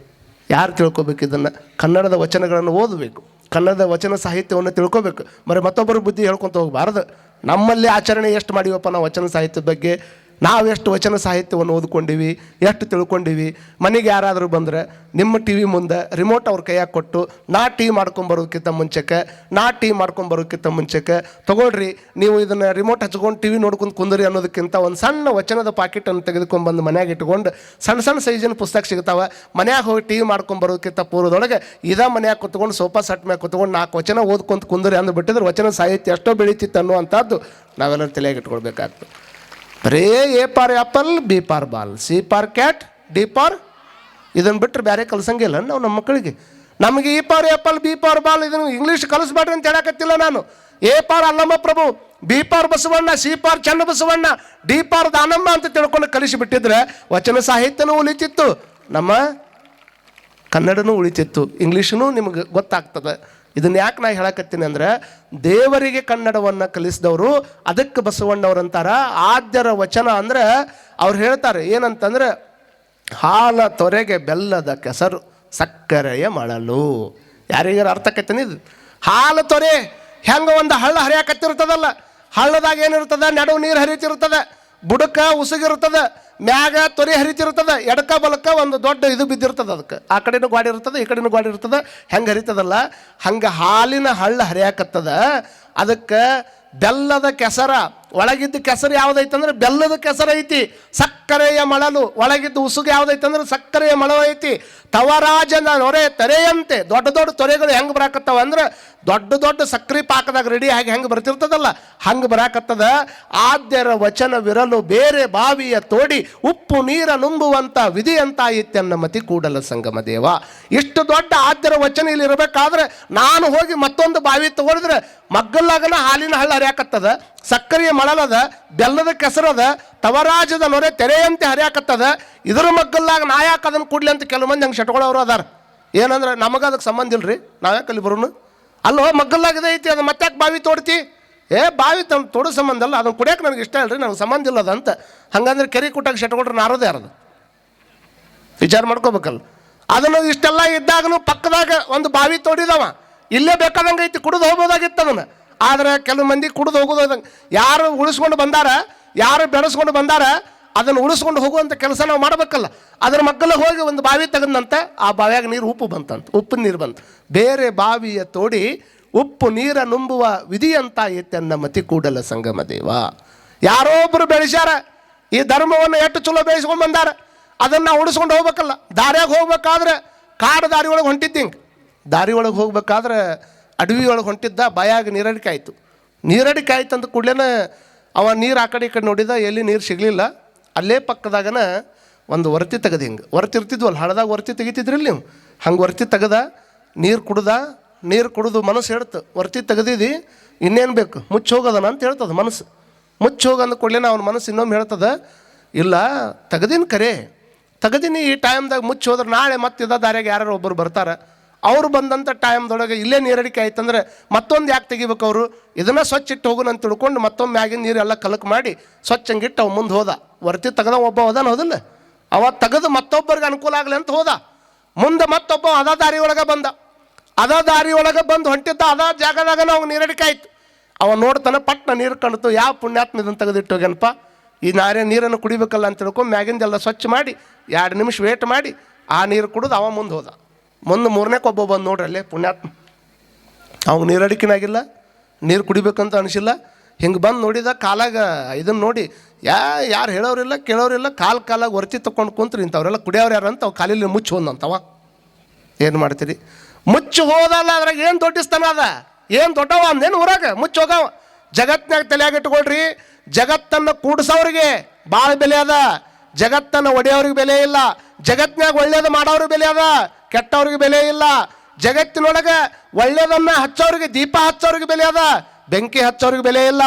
ಯಾರು ತಿಳ್ಕೊಬೇಕು ಇದನ್ನು? ಕನ್ನಡದ ವಚನಗಳನ್ನು ಓದಬೇಕು. ಕನ್ನಡದ ವಚನ ಸಾಹಿತ್ಯವನ್ನು ತಿಳ್ಕೊಬೇಕು. ಮರೆ ಮತ್ತೊಬ್ಬರು ಬುದ್ಧಿ ಹೇಳ್ಕೊತ ಹೋಗಬಾರ್ದು. ನಮ್ಮಲ್ಲಿ ಆಚರಣೆ ಎಷ್ಟು ಮಾಡಿವಪ್ಪ ನಾವು ವಚನ ಸಾಹಿತ್ಯದ ಬಗ್ಗೆ? ನಾವು ಎಷ್ಟು ವಚನ ಸಾಹಿತ್ಯವನ್ನು ಓದ್ಕೊಂಡಿವಿ, ಎಷ್ಟು ತಿಳ್ಕೊಂಡಿವಿ, ಮನೆಗೆ ಯಾರಾದರೂ ಬಂದರೆ ನಿಮ್ಮ ಟಿ ವಿ ಮುಂದೆ ರಿಮೋಟ್ ಅವ್ರ ಕೈಯಾಗ ಕೊಟ್ಟು, ನಾ ಟೀ ಮಾಡ್ಕೊಂಬರೋಕ್ಕಿಂತ ಮುಂಚೆಕ್ಕೆ ನಾ ಟೀ ಮಾಡ್ಕೊಂಬರೋಕ್ಕಿಂತ ಮುಂಚೆಕ್ಕೆ ತೊಗೊಳ್ರಿ, ನೀವು ಇದನ್ನು ರಿಮೋಟ್ ಹಚ್ಕೊಂಡು ಟಿ ವಿ ನೋಡ್ಕೊಂಡು ಕುಂದ್ರಿ ಅನ್ನೋದಕ್ಕಿಂತ ಒಂದು ಸಣ್ಣ ವಚನದ ಪಾಕೆಟನ್ನು ತೆಗೆದುಕೊಂಡ್ಬಂದು ಮನ್ಯಾಗ ಇಟ್ಕೊಂಡು ಸಣ್ಣ ಸಣ್ಣ ಸೈಜಿನ ಪುಸ್ತಕ ಸಿಗ್ತಾವೆ, ಮನ್ಯಾಗ ಹೋಗಿ ಟಿ ವಿ ಮಾಡ್ಕೊಂಬರೋಕ್ಕಿಂತ ಪೂರ್ವದೊಳಗೆ ಇದ ಮನ್ಯಾಗ ಕುತ್ಕೊಂಡು ಸೋಫಾ ಸೆಟ್ ಮ್ಯಾಗ ಕುತ್ಕೊಂಡು ನಾಲ್ಕು ವಚನ ಓದ್ಕೊಂತ ಕುಂದ್ರಿ ಅಂದ್ಬಿಟ್ಟಿದ್ರೆ ವಚನ ಸಾಹಿತ್ಯ ಎಷ್ಟೋ ಬೆಳೀತಿತ್ತು ಅನ್ನುವಂಥದ್ದು ನಾವೆಲ್ಲರೂ ತಲೆಯಾಗಿ ಇಟ್ಕೊಳ್ಬೇಕಾಗ್ತದೆ. ಬರೇ A for apple B for ball, C for cat, D for ಇದನ್ನು ಬಿಟ್ಟರೆ ಬೇರೆ ಕಲ್ಸಂಗಿಲ್ಲ ನಾವು ನಮ್ಮ ಮಕ್ಕಳಿಗೆ. ನಮಗೆ ಈ for apple B for ball ಇದನ್ನು ಇಂಗ್ಲೀಷ್ ಕಲಿಸ್ಬೇಡ್ರಿ ಅಂತ ಹೇಳಕತ್ತಿಲ್ಲ ನಾನು. ಎ ಪಾರ್ ಅಲ್ಲಮ್ಮ ಪ್ರಭು, ಬಿ ಪಾರ್ ಬಸವಣ್ಣ, ಸಿ ಪಾರ್ ಚನ್ನ ಬಸವಣ್ಣ, ಡಿ ಪಾರ್ ದಾನಮ್ಮ ಅಂತ ತಿಳ್ಕೊಂಡು ಕಲಿಸಿಬಿಟ್ಟಿದ್ರೆ ವಚನ ಸಾಹಿತ್ಯನೂ ಉಳಿತಿತ್ತು. ನಮ್ಮ ಕನ್ನಡನೂ ಉಳಿತಿತ್ತು. ಇಂಗ್ಲೀಷನೂ ನಿಮಗೆ ಗೊತ್ತಾಗ್ತದೆ. ಇದನ್ನ ಯಾಕೆ ನಾ ಹೇಳಕತ್ತೀನಿ ಅಂದ್ರೆ, ದೇವರಿಗೆ ಕನ್ನಡವನ್ನು ಕಲಿಸಿದವರು ಅದಕ್ಕೆ ಬಸವಣ್ಣವ್ರು ಅಂತಾರ. ಆದ್ಯರ ವಚನ ಅಂದ್ರೆ, ಅವ್ರು ಹೇಳ್ತಾರೆ ಏನಂತಂದ್ರೆ, ಹಾಲ ತೊರೆಗೆ ಬೆಲ್ಲದ ಕೆಸರು ಸಕ್ಕರೆಯ ಮಳಲು. ಯಾರಿಗಾರ ಅರ್ಥ ಕತ್ತೀನಿ ಇದು? ಹಾಲು ತೊರೆ ಹೆಂಗೆ ಒಂದು ಹಳ್ಳ ಹರಿಯಾಕತ್ತಿರ್ತದಲ್ಲ, ಹಳ್ಳದಾಗ ಏನಿರ್ತದ ನಡುವು ನೀರು ಹರಿತಿರ್ತದೆ. ಬುಡಕ ಉಸುಗಿರ್ತದ ಮ್ಯಾಗ ತೊರೆ ಹರಿತಿರ್ತದ ಎಡಕ ಬಲಕ ಒಂದು ದೊಡ್ಡ ಇದು ಬಿದ್ದಿರ್ತದ ಅದಕ್ಕೆ. ಆ ಕಡೆನೂ ಗಾಡಿ ಇರ್ತದೆ ಈ ಕಡೆನೂ ಗಾಡಿ ಇರ್ತದೆ ಹೆಂಗೆ ಹರಿತದಲ್ಲ? ಹಂಗೆ ಹಾಲಿನ ಹಳ್ಳ ಹರಿಯಾಕತ್ತದ. ಅದಕ್ಕೆ ಬೆಲ್ಲದ ಕೆಸರ, ಒಳಗಿದ್ದ ಕೆಸರು ಯಾವುದೈತಂದ್ರೆ ಬೆಲ್ಲದ ಕೆಸರು ಐತಿ, ಸಕ್ಕರೆಯ ಮಳಲು, ಒಳಗಿದ್ದ ಉಸುಗು ಯಾವುದೈತಂದ್ರೆ ಸಕ್ಕರೆಯ ಮಳಲು ಐತಿ. ತವರಾಜನ ನೊರೆ ತೆರೆಯಂತೆ, ದೊಡ್ಡ ದೊಡ್ಡ ತೊರೆಗಳು ಹೆಂಗೆ ಬರಾಕತ್ತಾವ ಅಂದ್ರೆ ದೊಡ್ಡ ದೊಡ್ಡ ಸಕ್ರೆ ಪಾಕದಾಗ ರೆಡಿ ಆಗಿ ಹೆಂಗೆ ಬರ್ತಿರ್ತದಲ್ಲ? ಹಂಗೆ ಬರಾಕತ್ತದ? ಆದ್ಯರ ವಚನವಿರಲು ಬೇರೆ ಬಾವಿಯ ತೋಡಿ ಉಪ್ಪು ನೀರ ನುಂಬುವಂಥ ವಿಧಿ ಅಂತ ಇತ್ತೆನ್ನ ಮತಿ ಕೂಡಲ ಸಂಗಮ ದೇವ. ಇಷ್ಟು ದೊಡ್ಡ ಆದ್ಯರ ವಚನ ಇಲ್ಲಿ ಇರಬೇಕಾದ್ರೆ ನಾನು ಹೋಗಿ ಮತ್ತೊಂದು ಬಾವಿ ತಗೊಳಿದ್ರೆ ಮಗ್ಗಲ್ಲಾಗನ ಹಾಲಿನ ಹಳ್ಳ ಹರಿಯಾಕತ್ತದ ಸಕ್ಕರೆಯ ಮಳಲದ, ಬೆಲ್ಲದ ಕೆಸರದ, ತವರಾಜದ ನೊರೆ ತೆರೆಯಂತೆ ಹರಿಯಾಕತ್ತದ, ಇದರ ಮಗ್ಗಲ್ಲಾಗ ನಾ ಯಾಕೆ ಅದನ್ನು ಕೂಡಲಿ ಅಂತ ಕೆಲವು ಮಂದಿ ಹಂಗೆ ಶಟ್ಕೊಳ್ಳೋರು ಅದಾರ. ಏನಂದ್ರೆ ನಮಗೆ ಅದಕ್ಕೆ ಸಂಬಂಧ ಇಲ್ರಿ? ನಾವ್ಯಾಕೆ ಅಲ್ಲಿ ಬರೋನು? ಅಲ್ಲೋ ಮಗ್ಗಲಾಗದೈತಿ ಅದು ಮತ್ತೆ ಬಾವಿ ತೋಡ್ತಿ? ಏ, ಬಾವಿ ತಮ್ಮ ತೋಡೋ ಸಂಬಂಧ ಅಲ್ಲ ಅದನ್ನು ಕುಡಿಯೋಕೆ ನನಗೆ ಇಷ್ಟ ಅಲ್ರಿ ನನಗೆ ಸಂಬಂಧ ಇಲ್ಲ ಅದಂತ ಹಂಗಂದ್ರೆ ಕೆರೆ ಕುಟ್ಟಾಗ ಶಟ್ಕೊಟ್ರೆ ನಾರೋದೇ ಯಾರದು? ವಿಚಾರ ಮಾಡ್ಕೋಬೇಕಲ್ಲ. ಅದನ್ನು ಇಷ್ಟೆಲ್ಲ ಇದ್ದಾಗನು ಪಕ್ಕದಾಗ ಒಂದು ಬಾವಿ ತೋಡಿದವ. ಇಲ್ಲೇ ಬೇಕಾದಂಗೆ ಐತಿ, ಕುಡಿದು ಹೋಗ್ಬೋದಾಗಿತ್ತು ಅದನ್ನು. ಆದರೆ ಕೆಲವು ಮಂದಿ ಕುಡಿದು ಹೋಗೋದು ಯಾರು ಉಳಿಸ್ಕೊಂಡು ಬಂದಾರ, ಯಾರು ಬೆಳೆಸ್ಕೊಂಡು ಬಂದಾರ ಅದನ್ನು ಉಳಿಸ್ಕೊಂಡು ಹೋಗುವಂಥ ಕೆಲಸ ನಾವು ಮಾಡಬೇಕಲ್ಲ. ಅದರ ಮಕ್ಕಳ ಹೋಗಿ ಒಂದು ಬಾವಿ ತೆಗೆದಂತ ಆ ಬಾವಿಯಾಗ ನೀರು ಉಪ್ಪು ಬಂತಂತ ಉಪ್ಪು ನೀರು ಬಂತು. ಬೇರೆ ಬಾವಿಯ ತೋಡಿ ಉಪ್ಪು ನೀರ ನುಂಬುವ ವಿಧಿಯಂತ ಅನ್ನ ಮತಿ ಕೂಡಲ ಸಂಗಮ ದೇವ. ಯಾರೋ ಒಬ್ಬರು ಬೆಳೆಸ್ಯಾರ, ಈ ಧರ್ಮವನ್ನು ಎಷ್ಟು ಚಲೋ ಬೆಳೆಸ್ಕೊಂಡು ಬಂದಾರ, ಅದನ್ನು ಉಳಿಸ್ಕೊಂಡು ಹೋಗ್ಬೇಕಲ್ಲ. ದಾರ್ಯಾಗ ಹೋಗ್ಬೇಕಾದ್ರೆ ಕಾಡು ದಾರಿ ಒಳಗೆ ಹೊಂಟಿದ್ದೆ ಹಿಂಗೆ. ದಾರಿ ಒಳಗೆ ಹೋಗ್ಬೇಕಾದ್ರೆ ಅಡವಿ ಒಳಗೆ ಹೊಂಟಿದ್ದ, ಬಾಯಾಗ ನೀರಡಿಕೆ ಆಯಿತು. ನೀರಡಿಕೆ ಆಯ್ತು ಅಂದ ಕೂಡಲೇ ಅವ ನೀರು ಆ ಕಡೆ ಈ ಕಡೆ ನೋಡಿದ, ಎಲ್ಲಿ ನೀರು ಸಿಗಲಿಲ್ಲ. ಅಲ್ಲೇ ಪಕ್ಕದಾಗನ ಒಂದು ಒರತಿ ತೆಗೆದು ಹಿಂಗೆ. ಒರತಿ ಇರ್ತಿದ್ವಲ್ಲ ಹಳದಾಗ ಒರತಿ ತೆಗಿತಿದ್ರಿಲ್ಲ ನೀವು? ಹಂಗೆ ವರ್ತಿ ತೆಗೆದ, ನೀರು ಕುಡ್ದ, ನೀರು ಕುಡಿದು ಮನಸ್ಸು ಹೇಳ್ತು, ಒರತಿ ತೆಗೆದಿದ್ದು ಇನ್ನೇನು ಬೇಕು? ಮುಚ್ಚಿ ಹೋಗೋದನ? ಅಂತ ಹೇಳ್ತದ ಮನಸ್ಸು. ಮುಚ್ಚಿ ಹೋಗ ಅಂದ ಕೂಡಲೇ ಅವನ ಮನಸ್ಸು ಇನ್ನೊಮ್ಮೆ ಹೇಳ್ತದ, ಇಲ್ಲ, ತೆಗೆದಿನ ಕರೆ. ತೆಗೆದಿನಿ ಈ ಟೈಮ್ದಾಗ ಮುಚ್ಚಿ ಹೋದ್ರೆ ನಾಳೆ ಮತ್ತೆ ಇದ್ದ ದಾರ್ಯಾಗ ಯಾರು ಒಬ್ಬರು ಬರ್ತಾರೆ. ಅವ್ರು ಬಂದಂಥ ಟೈಮ್ದೊಳಗೆ ಇಲ್ಲೇ ನೀರಡಿಕೆ ಆಯ್ತಂದ್ರೆ ಮತ್ತೊಂದು ಯಾಕೆ ತೆಗಿಬೇಕು ಅವರು? ಇದನ್ನು ಸ್ವಚ್ಛ ಇಟ್ಟು ಹೋಗು ನಾನು ತಿಳ್ಕೊಂಡು ಮತ್ತೊಮ್ಮೆ ಮ್ಯಾಗಿನ ನೀರೆಲ್ಲ ಕಲಕ್ ಮಾಡಿ ಸ್ವಚ್ಛಂಗಿಟ್ಟು ಅವು ಮುಂದೆ ಹೋದ. ವರ್ತಿ ತೆಗೆದ ಒಬ್ಬ ಹೋದಾನ ಹೋದಿಲ್ಲ? ಅವ ತೆಗೆದು ಮತ್ತೊಬ್ಬರಿಗೆ ಅನುಕೂಲ ಆಗಲಿ ಅಂತ ಹೋದ. ಮುಂದೆ ಮತ್ತೊಬ್ಬ ಅದ ದಾರಿ ಒಳಗೆ ಬಂದ. ಅದ ದಾರಿ ಒಳಗೆ ಬಂದು ಹೊಂಟಿದ್ದ ಅದ ಜಾಗದಾಗ ನಾವು ನೀರಡಿಕೆ ಆಯ್ತು. ಅವ ನೋಡ್ತಾನೆ ಪಟ್ನ ನೀರು ಕಣ್ತು ಯಾವ ಪುಣ್ಯಾತ್ಮ ಇದನ್ನು ತೆಗೆದಿಟ್ಟು ಹೋಗ್ಯನಪ್ಪ? ಈ ನಾರೇ ನೀರನ್ನು ಕುಡಿಬೇಕಲ್ಲ ಅಂತ ತಿಳ್ಕೊಂಡು ಮ್ಯಾಗಿಂದೆಲ್ಲ ಸ್ವಚ್ಛ ಮಾಡಿ, ಎರಡು ನಿಮಿಷ ವೇಟ್ ಮಾಡಿ, ಆ ನೀರು ಕುಡಿದು ಅವ ಮುಂದೆ ಹೋದ. ಮುಂದೆ ಮೂರನೇ ಕೊಬ್ಬ ಬಂದು ನೋಡ್ರಿ ಅಲ್ಲೇ ಪುಣ್ಯಾತ್ಮ ಅವ್ನು ನೀರಡಿಕೆನಾಗಿಲ್ಲ ನೀರು ಕುಡಿಬೇಕಂತ ಅನಿಸಿಲ್ಲ. ಹಿಂಗೆ ಬಂದು ನೋಡಿದ ಕಾಲಾಗ ಇದನ್ನು ನೋಡಿ, ಯಾ ಯಾರು ಹೇಳೋರಿಲ್ಲ, ಕೇಳೋರಿಲ್ಲ, ಕಾಲು ಕಾಲಾಗ ಹೊರಚಿ ತೊಕೊಂಡು ಕುಂತ್ರಿ ಇಂಥವ್ರೆಲ್ಲ ಕುಡಿಯೋರು ಯಾರು ಅಂತ ಅವು ಕಾಲಿಲ್ಲಿ ಮುಚ್ಚಿ ಹೋದಂತವ ಏನು ಮಾಡ್ತೀರಿ? ಮುಚ್ಚಿ ಹೋದಲ್ಲ ಅದ್ರಾಗ ಏನು ದೊಡ್ಡಿಸ್ತಾನ ಅದ? ಏನು ದೊಡ್ಡವ ಅಂದೇನು ಊರಾಗ? ಮುಚ್ಚಿ ಹೋಗವ. ತಲೆಯಾಗ ಇಟ್ಕೊಳ್ರಿ. ಜಗತ್ತನ್ನು ಕೂಡಿಸೋರಿಗೆ ಭಾಳ ಬೆಲೆ ಅದ. ಜಗತ್ತನ್ನು ಒಡೆಯೋರಿಗೆ ಬೆಲೆ ಇಲ್ಲ. ಜಗತ್ನಾಗ ಒಳ್ಳೇದು ಮಾಡೋರಿಗೆ ಬೆಲೆ ಅದ. ಕೆಟ್ಟವ್ರಿಗೆ ಬೆಲೆ ಇಲ್ಲ. ಜಗತ್ತಿನೊಳಗೆ ಒಳ್ಳೇದನ್ನ ಹಚ್ಚೋರಿಗೆ ದೀಪ ಹಚ್ಚೋರಿಗೆ ಬೆಲೆ ಅದ. ಬೆಂಕಿ ಹಚ್ಚೋರಿಗೆ ಬೆಲೆ ಇಲ್ಲ.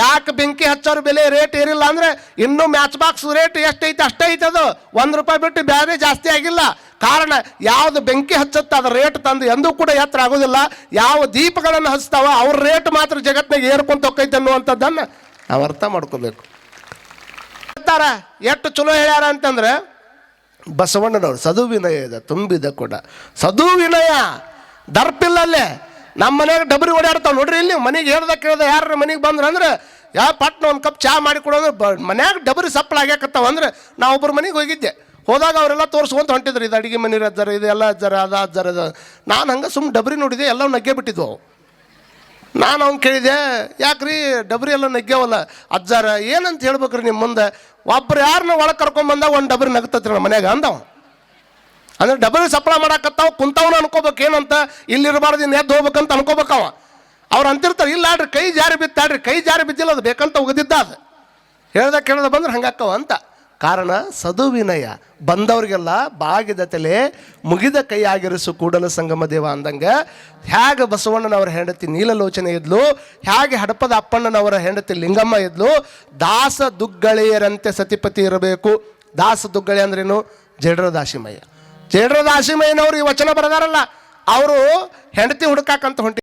ಯಾಕೆ ಬೆಂಕಿ ಹಚ್ಚೋರ್ ಬೆಲೆ ರೇಟ್ ಏರಿಲ್ಲ ಅಂದ್ರೆ ಇನ್ನೂ ಮ್ಯಾಚ್ ಬಾಕ್ಸ್ ರೇಟ್ ಎಷ್ಟೈತೆ ಅಷ್ಟೇ ಐತೆ ಅದು. ಒಂದು ರೂಪಾಯಿ ಬಿಟ್ಟು ಬೇರೆ ಜಾಸ್ತಿ ಆಗಿಲ್ಲ. ಕಾರಣ ಯಾವ್ದು ಬೆಂಕಿ ಹಚ್ಚುತ್ತೆ ಅದರ ರೇಟ್ ತಂದು ಎಂದೂ ಕೂಡ ಎತ್ತರ ಆಗೋದಿಲ್ಲ. ಯಾವ ದೀಪಗಳನ್ನು ಹಚ್ತಾವ ಅವ್ರ ರೇಟ್ ಮಾತ್ರ ಜಗತ್ತಿನಾಗ ಏರ್ಕೊಂತ ಹೋಗೈತೆ ಅನ್ನುವಂಥದ್ದನ್ನು ನಾವು ಅರ್ಥ ಮಾಡ್ಕೋಬೇಕು. ಎಷ್ಟು ಚಲೋ ಹೇಳ್ಯಾರ ಅಂತಂದ್ರೆ ಬಸವಣ್ಣನವ್ರು ಸದು ವಿನಯ ಇದೆ ತುಂಬಿದ ಕೂಡ. ಸದು ವಿನಯ! ದರ್ಪಿಲ್ಲಲ್ಲೇ! ನಮ್ಮ ಮನೆಯಾಗ ಡಬರಿ ಓಡಾಡ್ತಾವೆ ನೋಡ್ರಿ ಇಲ್ಲಿ, ಮನೆಗೆ ಹೇಳ್ದ ಕೇಳ್ದ ಯಾರ ಮನೆಗೆ ಬಂದ್ರ ಅಂದ್ರೆ ಯಾವ ಪಟ್ನ ಒಂದು ಕಪ್ ಚಹಾ ಮಾಡಿ ಕೊಡೋದು, ಬ ಮನ್ಯಾಗ ಡಬರಿ ಸಪ್ಪಳ ಆಗ್ಯಾಕತ್ತಾವ ಅಂದ್ರೆ, ನಾ ಒಬ್ಬರ ಮನೆಗೆ ಹೋಗಿದ್ದೆ. ಹೋದಾಗ ಅವರೆಲ್ಲ ತೋರಿಸ್ಕೊಂತ ಹೊಂಟಿದ್ರು, ಇದು ಅಡಿಗೆ ಮನೆ ಅಜ್ಜರ ಇದು ಎಲ್ಲ ಜರ ಅದ ಜರ ಅದು. ನಾನು ಹಂಗೆ ಸುಮ್ಮನೆ ಡಬರಿ ನೋಡಿದೆ ಎಲ್ಲ ನಗ್ಗೆ ಬಿಟ್ಟಿದ್ವು ನಾನು ಅವ್ನು ಕೇಳಿದೆ ಯಾಕ್ರಿ, ಡಬರಿ ಎಲ್ಲ ನಗ್ಗ್ಯಾವಲ್ಲ? ಅಜ್ಜಾರ, ಏನಂತ ಹೇಳ್ಬೇಕ್ರಿ ನಿಮ್ಮ ಮುಂದೆ? ಒಬ್ರು ಯಾರನ್ನ ಒಳಗೆ ಕರ್ಕೊಂಬಂದಾಗ ಒಂದು ಡಬರಿ ನಗ್ತತ್ರಿ ನಮ್ಮ ಮನ್ಯಾಗ ಅಂದವ ಅಂದ್ರೆ ಡಬರಿ ಸಪ್ಲೈ ಮಾಡಾಕತ್ತಾವ, ಕುಂತವನ ಅನ್ಕೋಬೇಕು ಏನಂತ? ಇಲ್ಲಿರಬಾರ್ದು ಇನ್ನು ಎದ್ದು ಹೋಗ್ಬೇಕಂತ ಅನ್ಕೋಬೇಕವ ಅವ್ರು ಅಂತಿರ್ತಾರೆ, ಇಲ್ಲ ಆಡ್ರಿ, ಕೈ ಜಾರಿ ಬಿತ್ತಾಡ್ರಿ ಕೈ ಜಾರಿ ಬಿದ್ದಿಲ್ಲ, ಅದು ಬೇಕಂತ ಒಗದಿದ್ದ ಅದು. ಹೇಳ್ದ ಕೇಳ್ದ ಬಂದ್ರೆ ಹಂಗಾಕವ ಅಂತ. ಕಾರಣ ಸದುವಿನಯ ಬಂದವ್ರಿಗೆಲ್ಲ ಬಾಗಿದ ತಲೆ ಮುಗಿದ ಕೈ ಆಗಿರಿಸು ಕೂಡಲ ಸಂಗಮ ದೇವ ಅಂದಂಗ ಹೇಗೆ ಬಸವಣ್ಣನವರ ಹೆಂಡತಿ ನೀಲಲೋಚನೆ ಇದ್ಲು, ಹೇಗೆ ಹಡಪದ ಅಪ್ಪಣ್ಣನವರ ಹೆಂಡತಿ ಲಿಂಗಮ್ಮ ಇದ್ಲು, ದಾಸ ದುಗ್ಗಳೆಯರಂತೆ ಸತಿಪತಿ ಇರಬೇಕು. ದಾಸ ದುಗ್ಗಳೆ ಅಂದ್ರೇನು? ಜೇಡ್ರ ದಾಸಿಮಯ್ಯ ಜೇಡ್ರ ದಾಸಿಮಯ್ಯನವರು ಈ ವಚನ ಬರೆದಾರಲ್ಲ, ಅವರು ಹೆಂಡತಿ ಹುಡುಕಾಕಂತ ಹೊಂಟಿ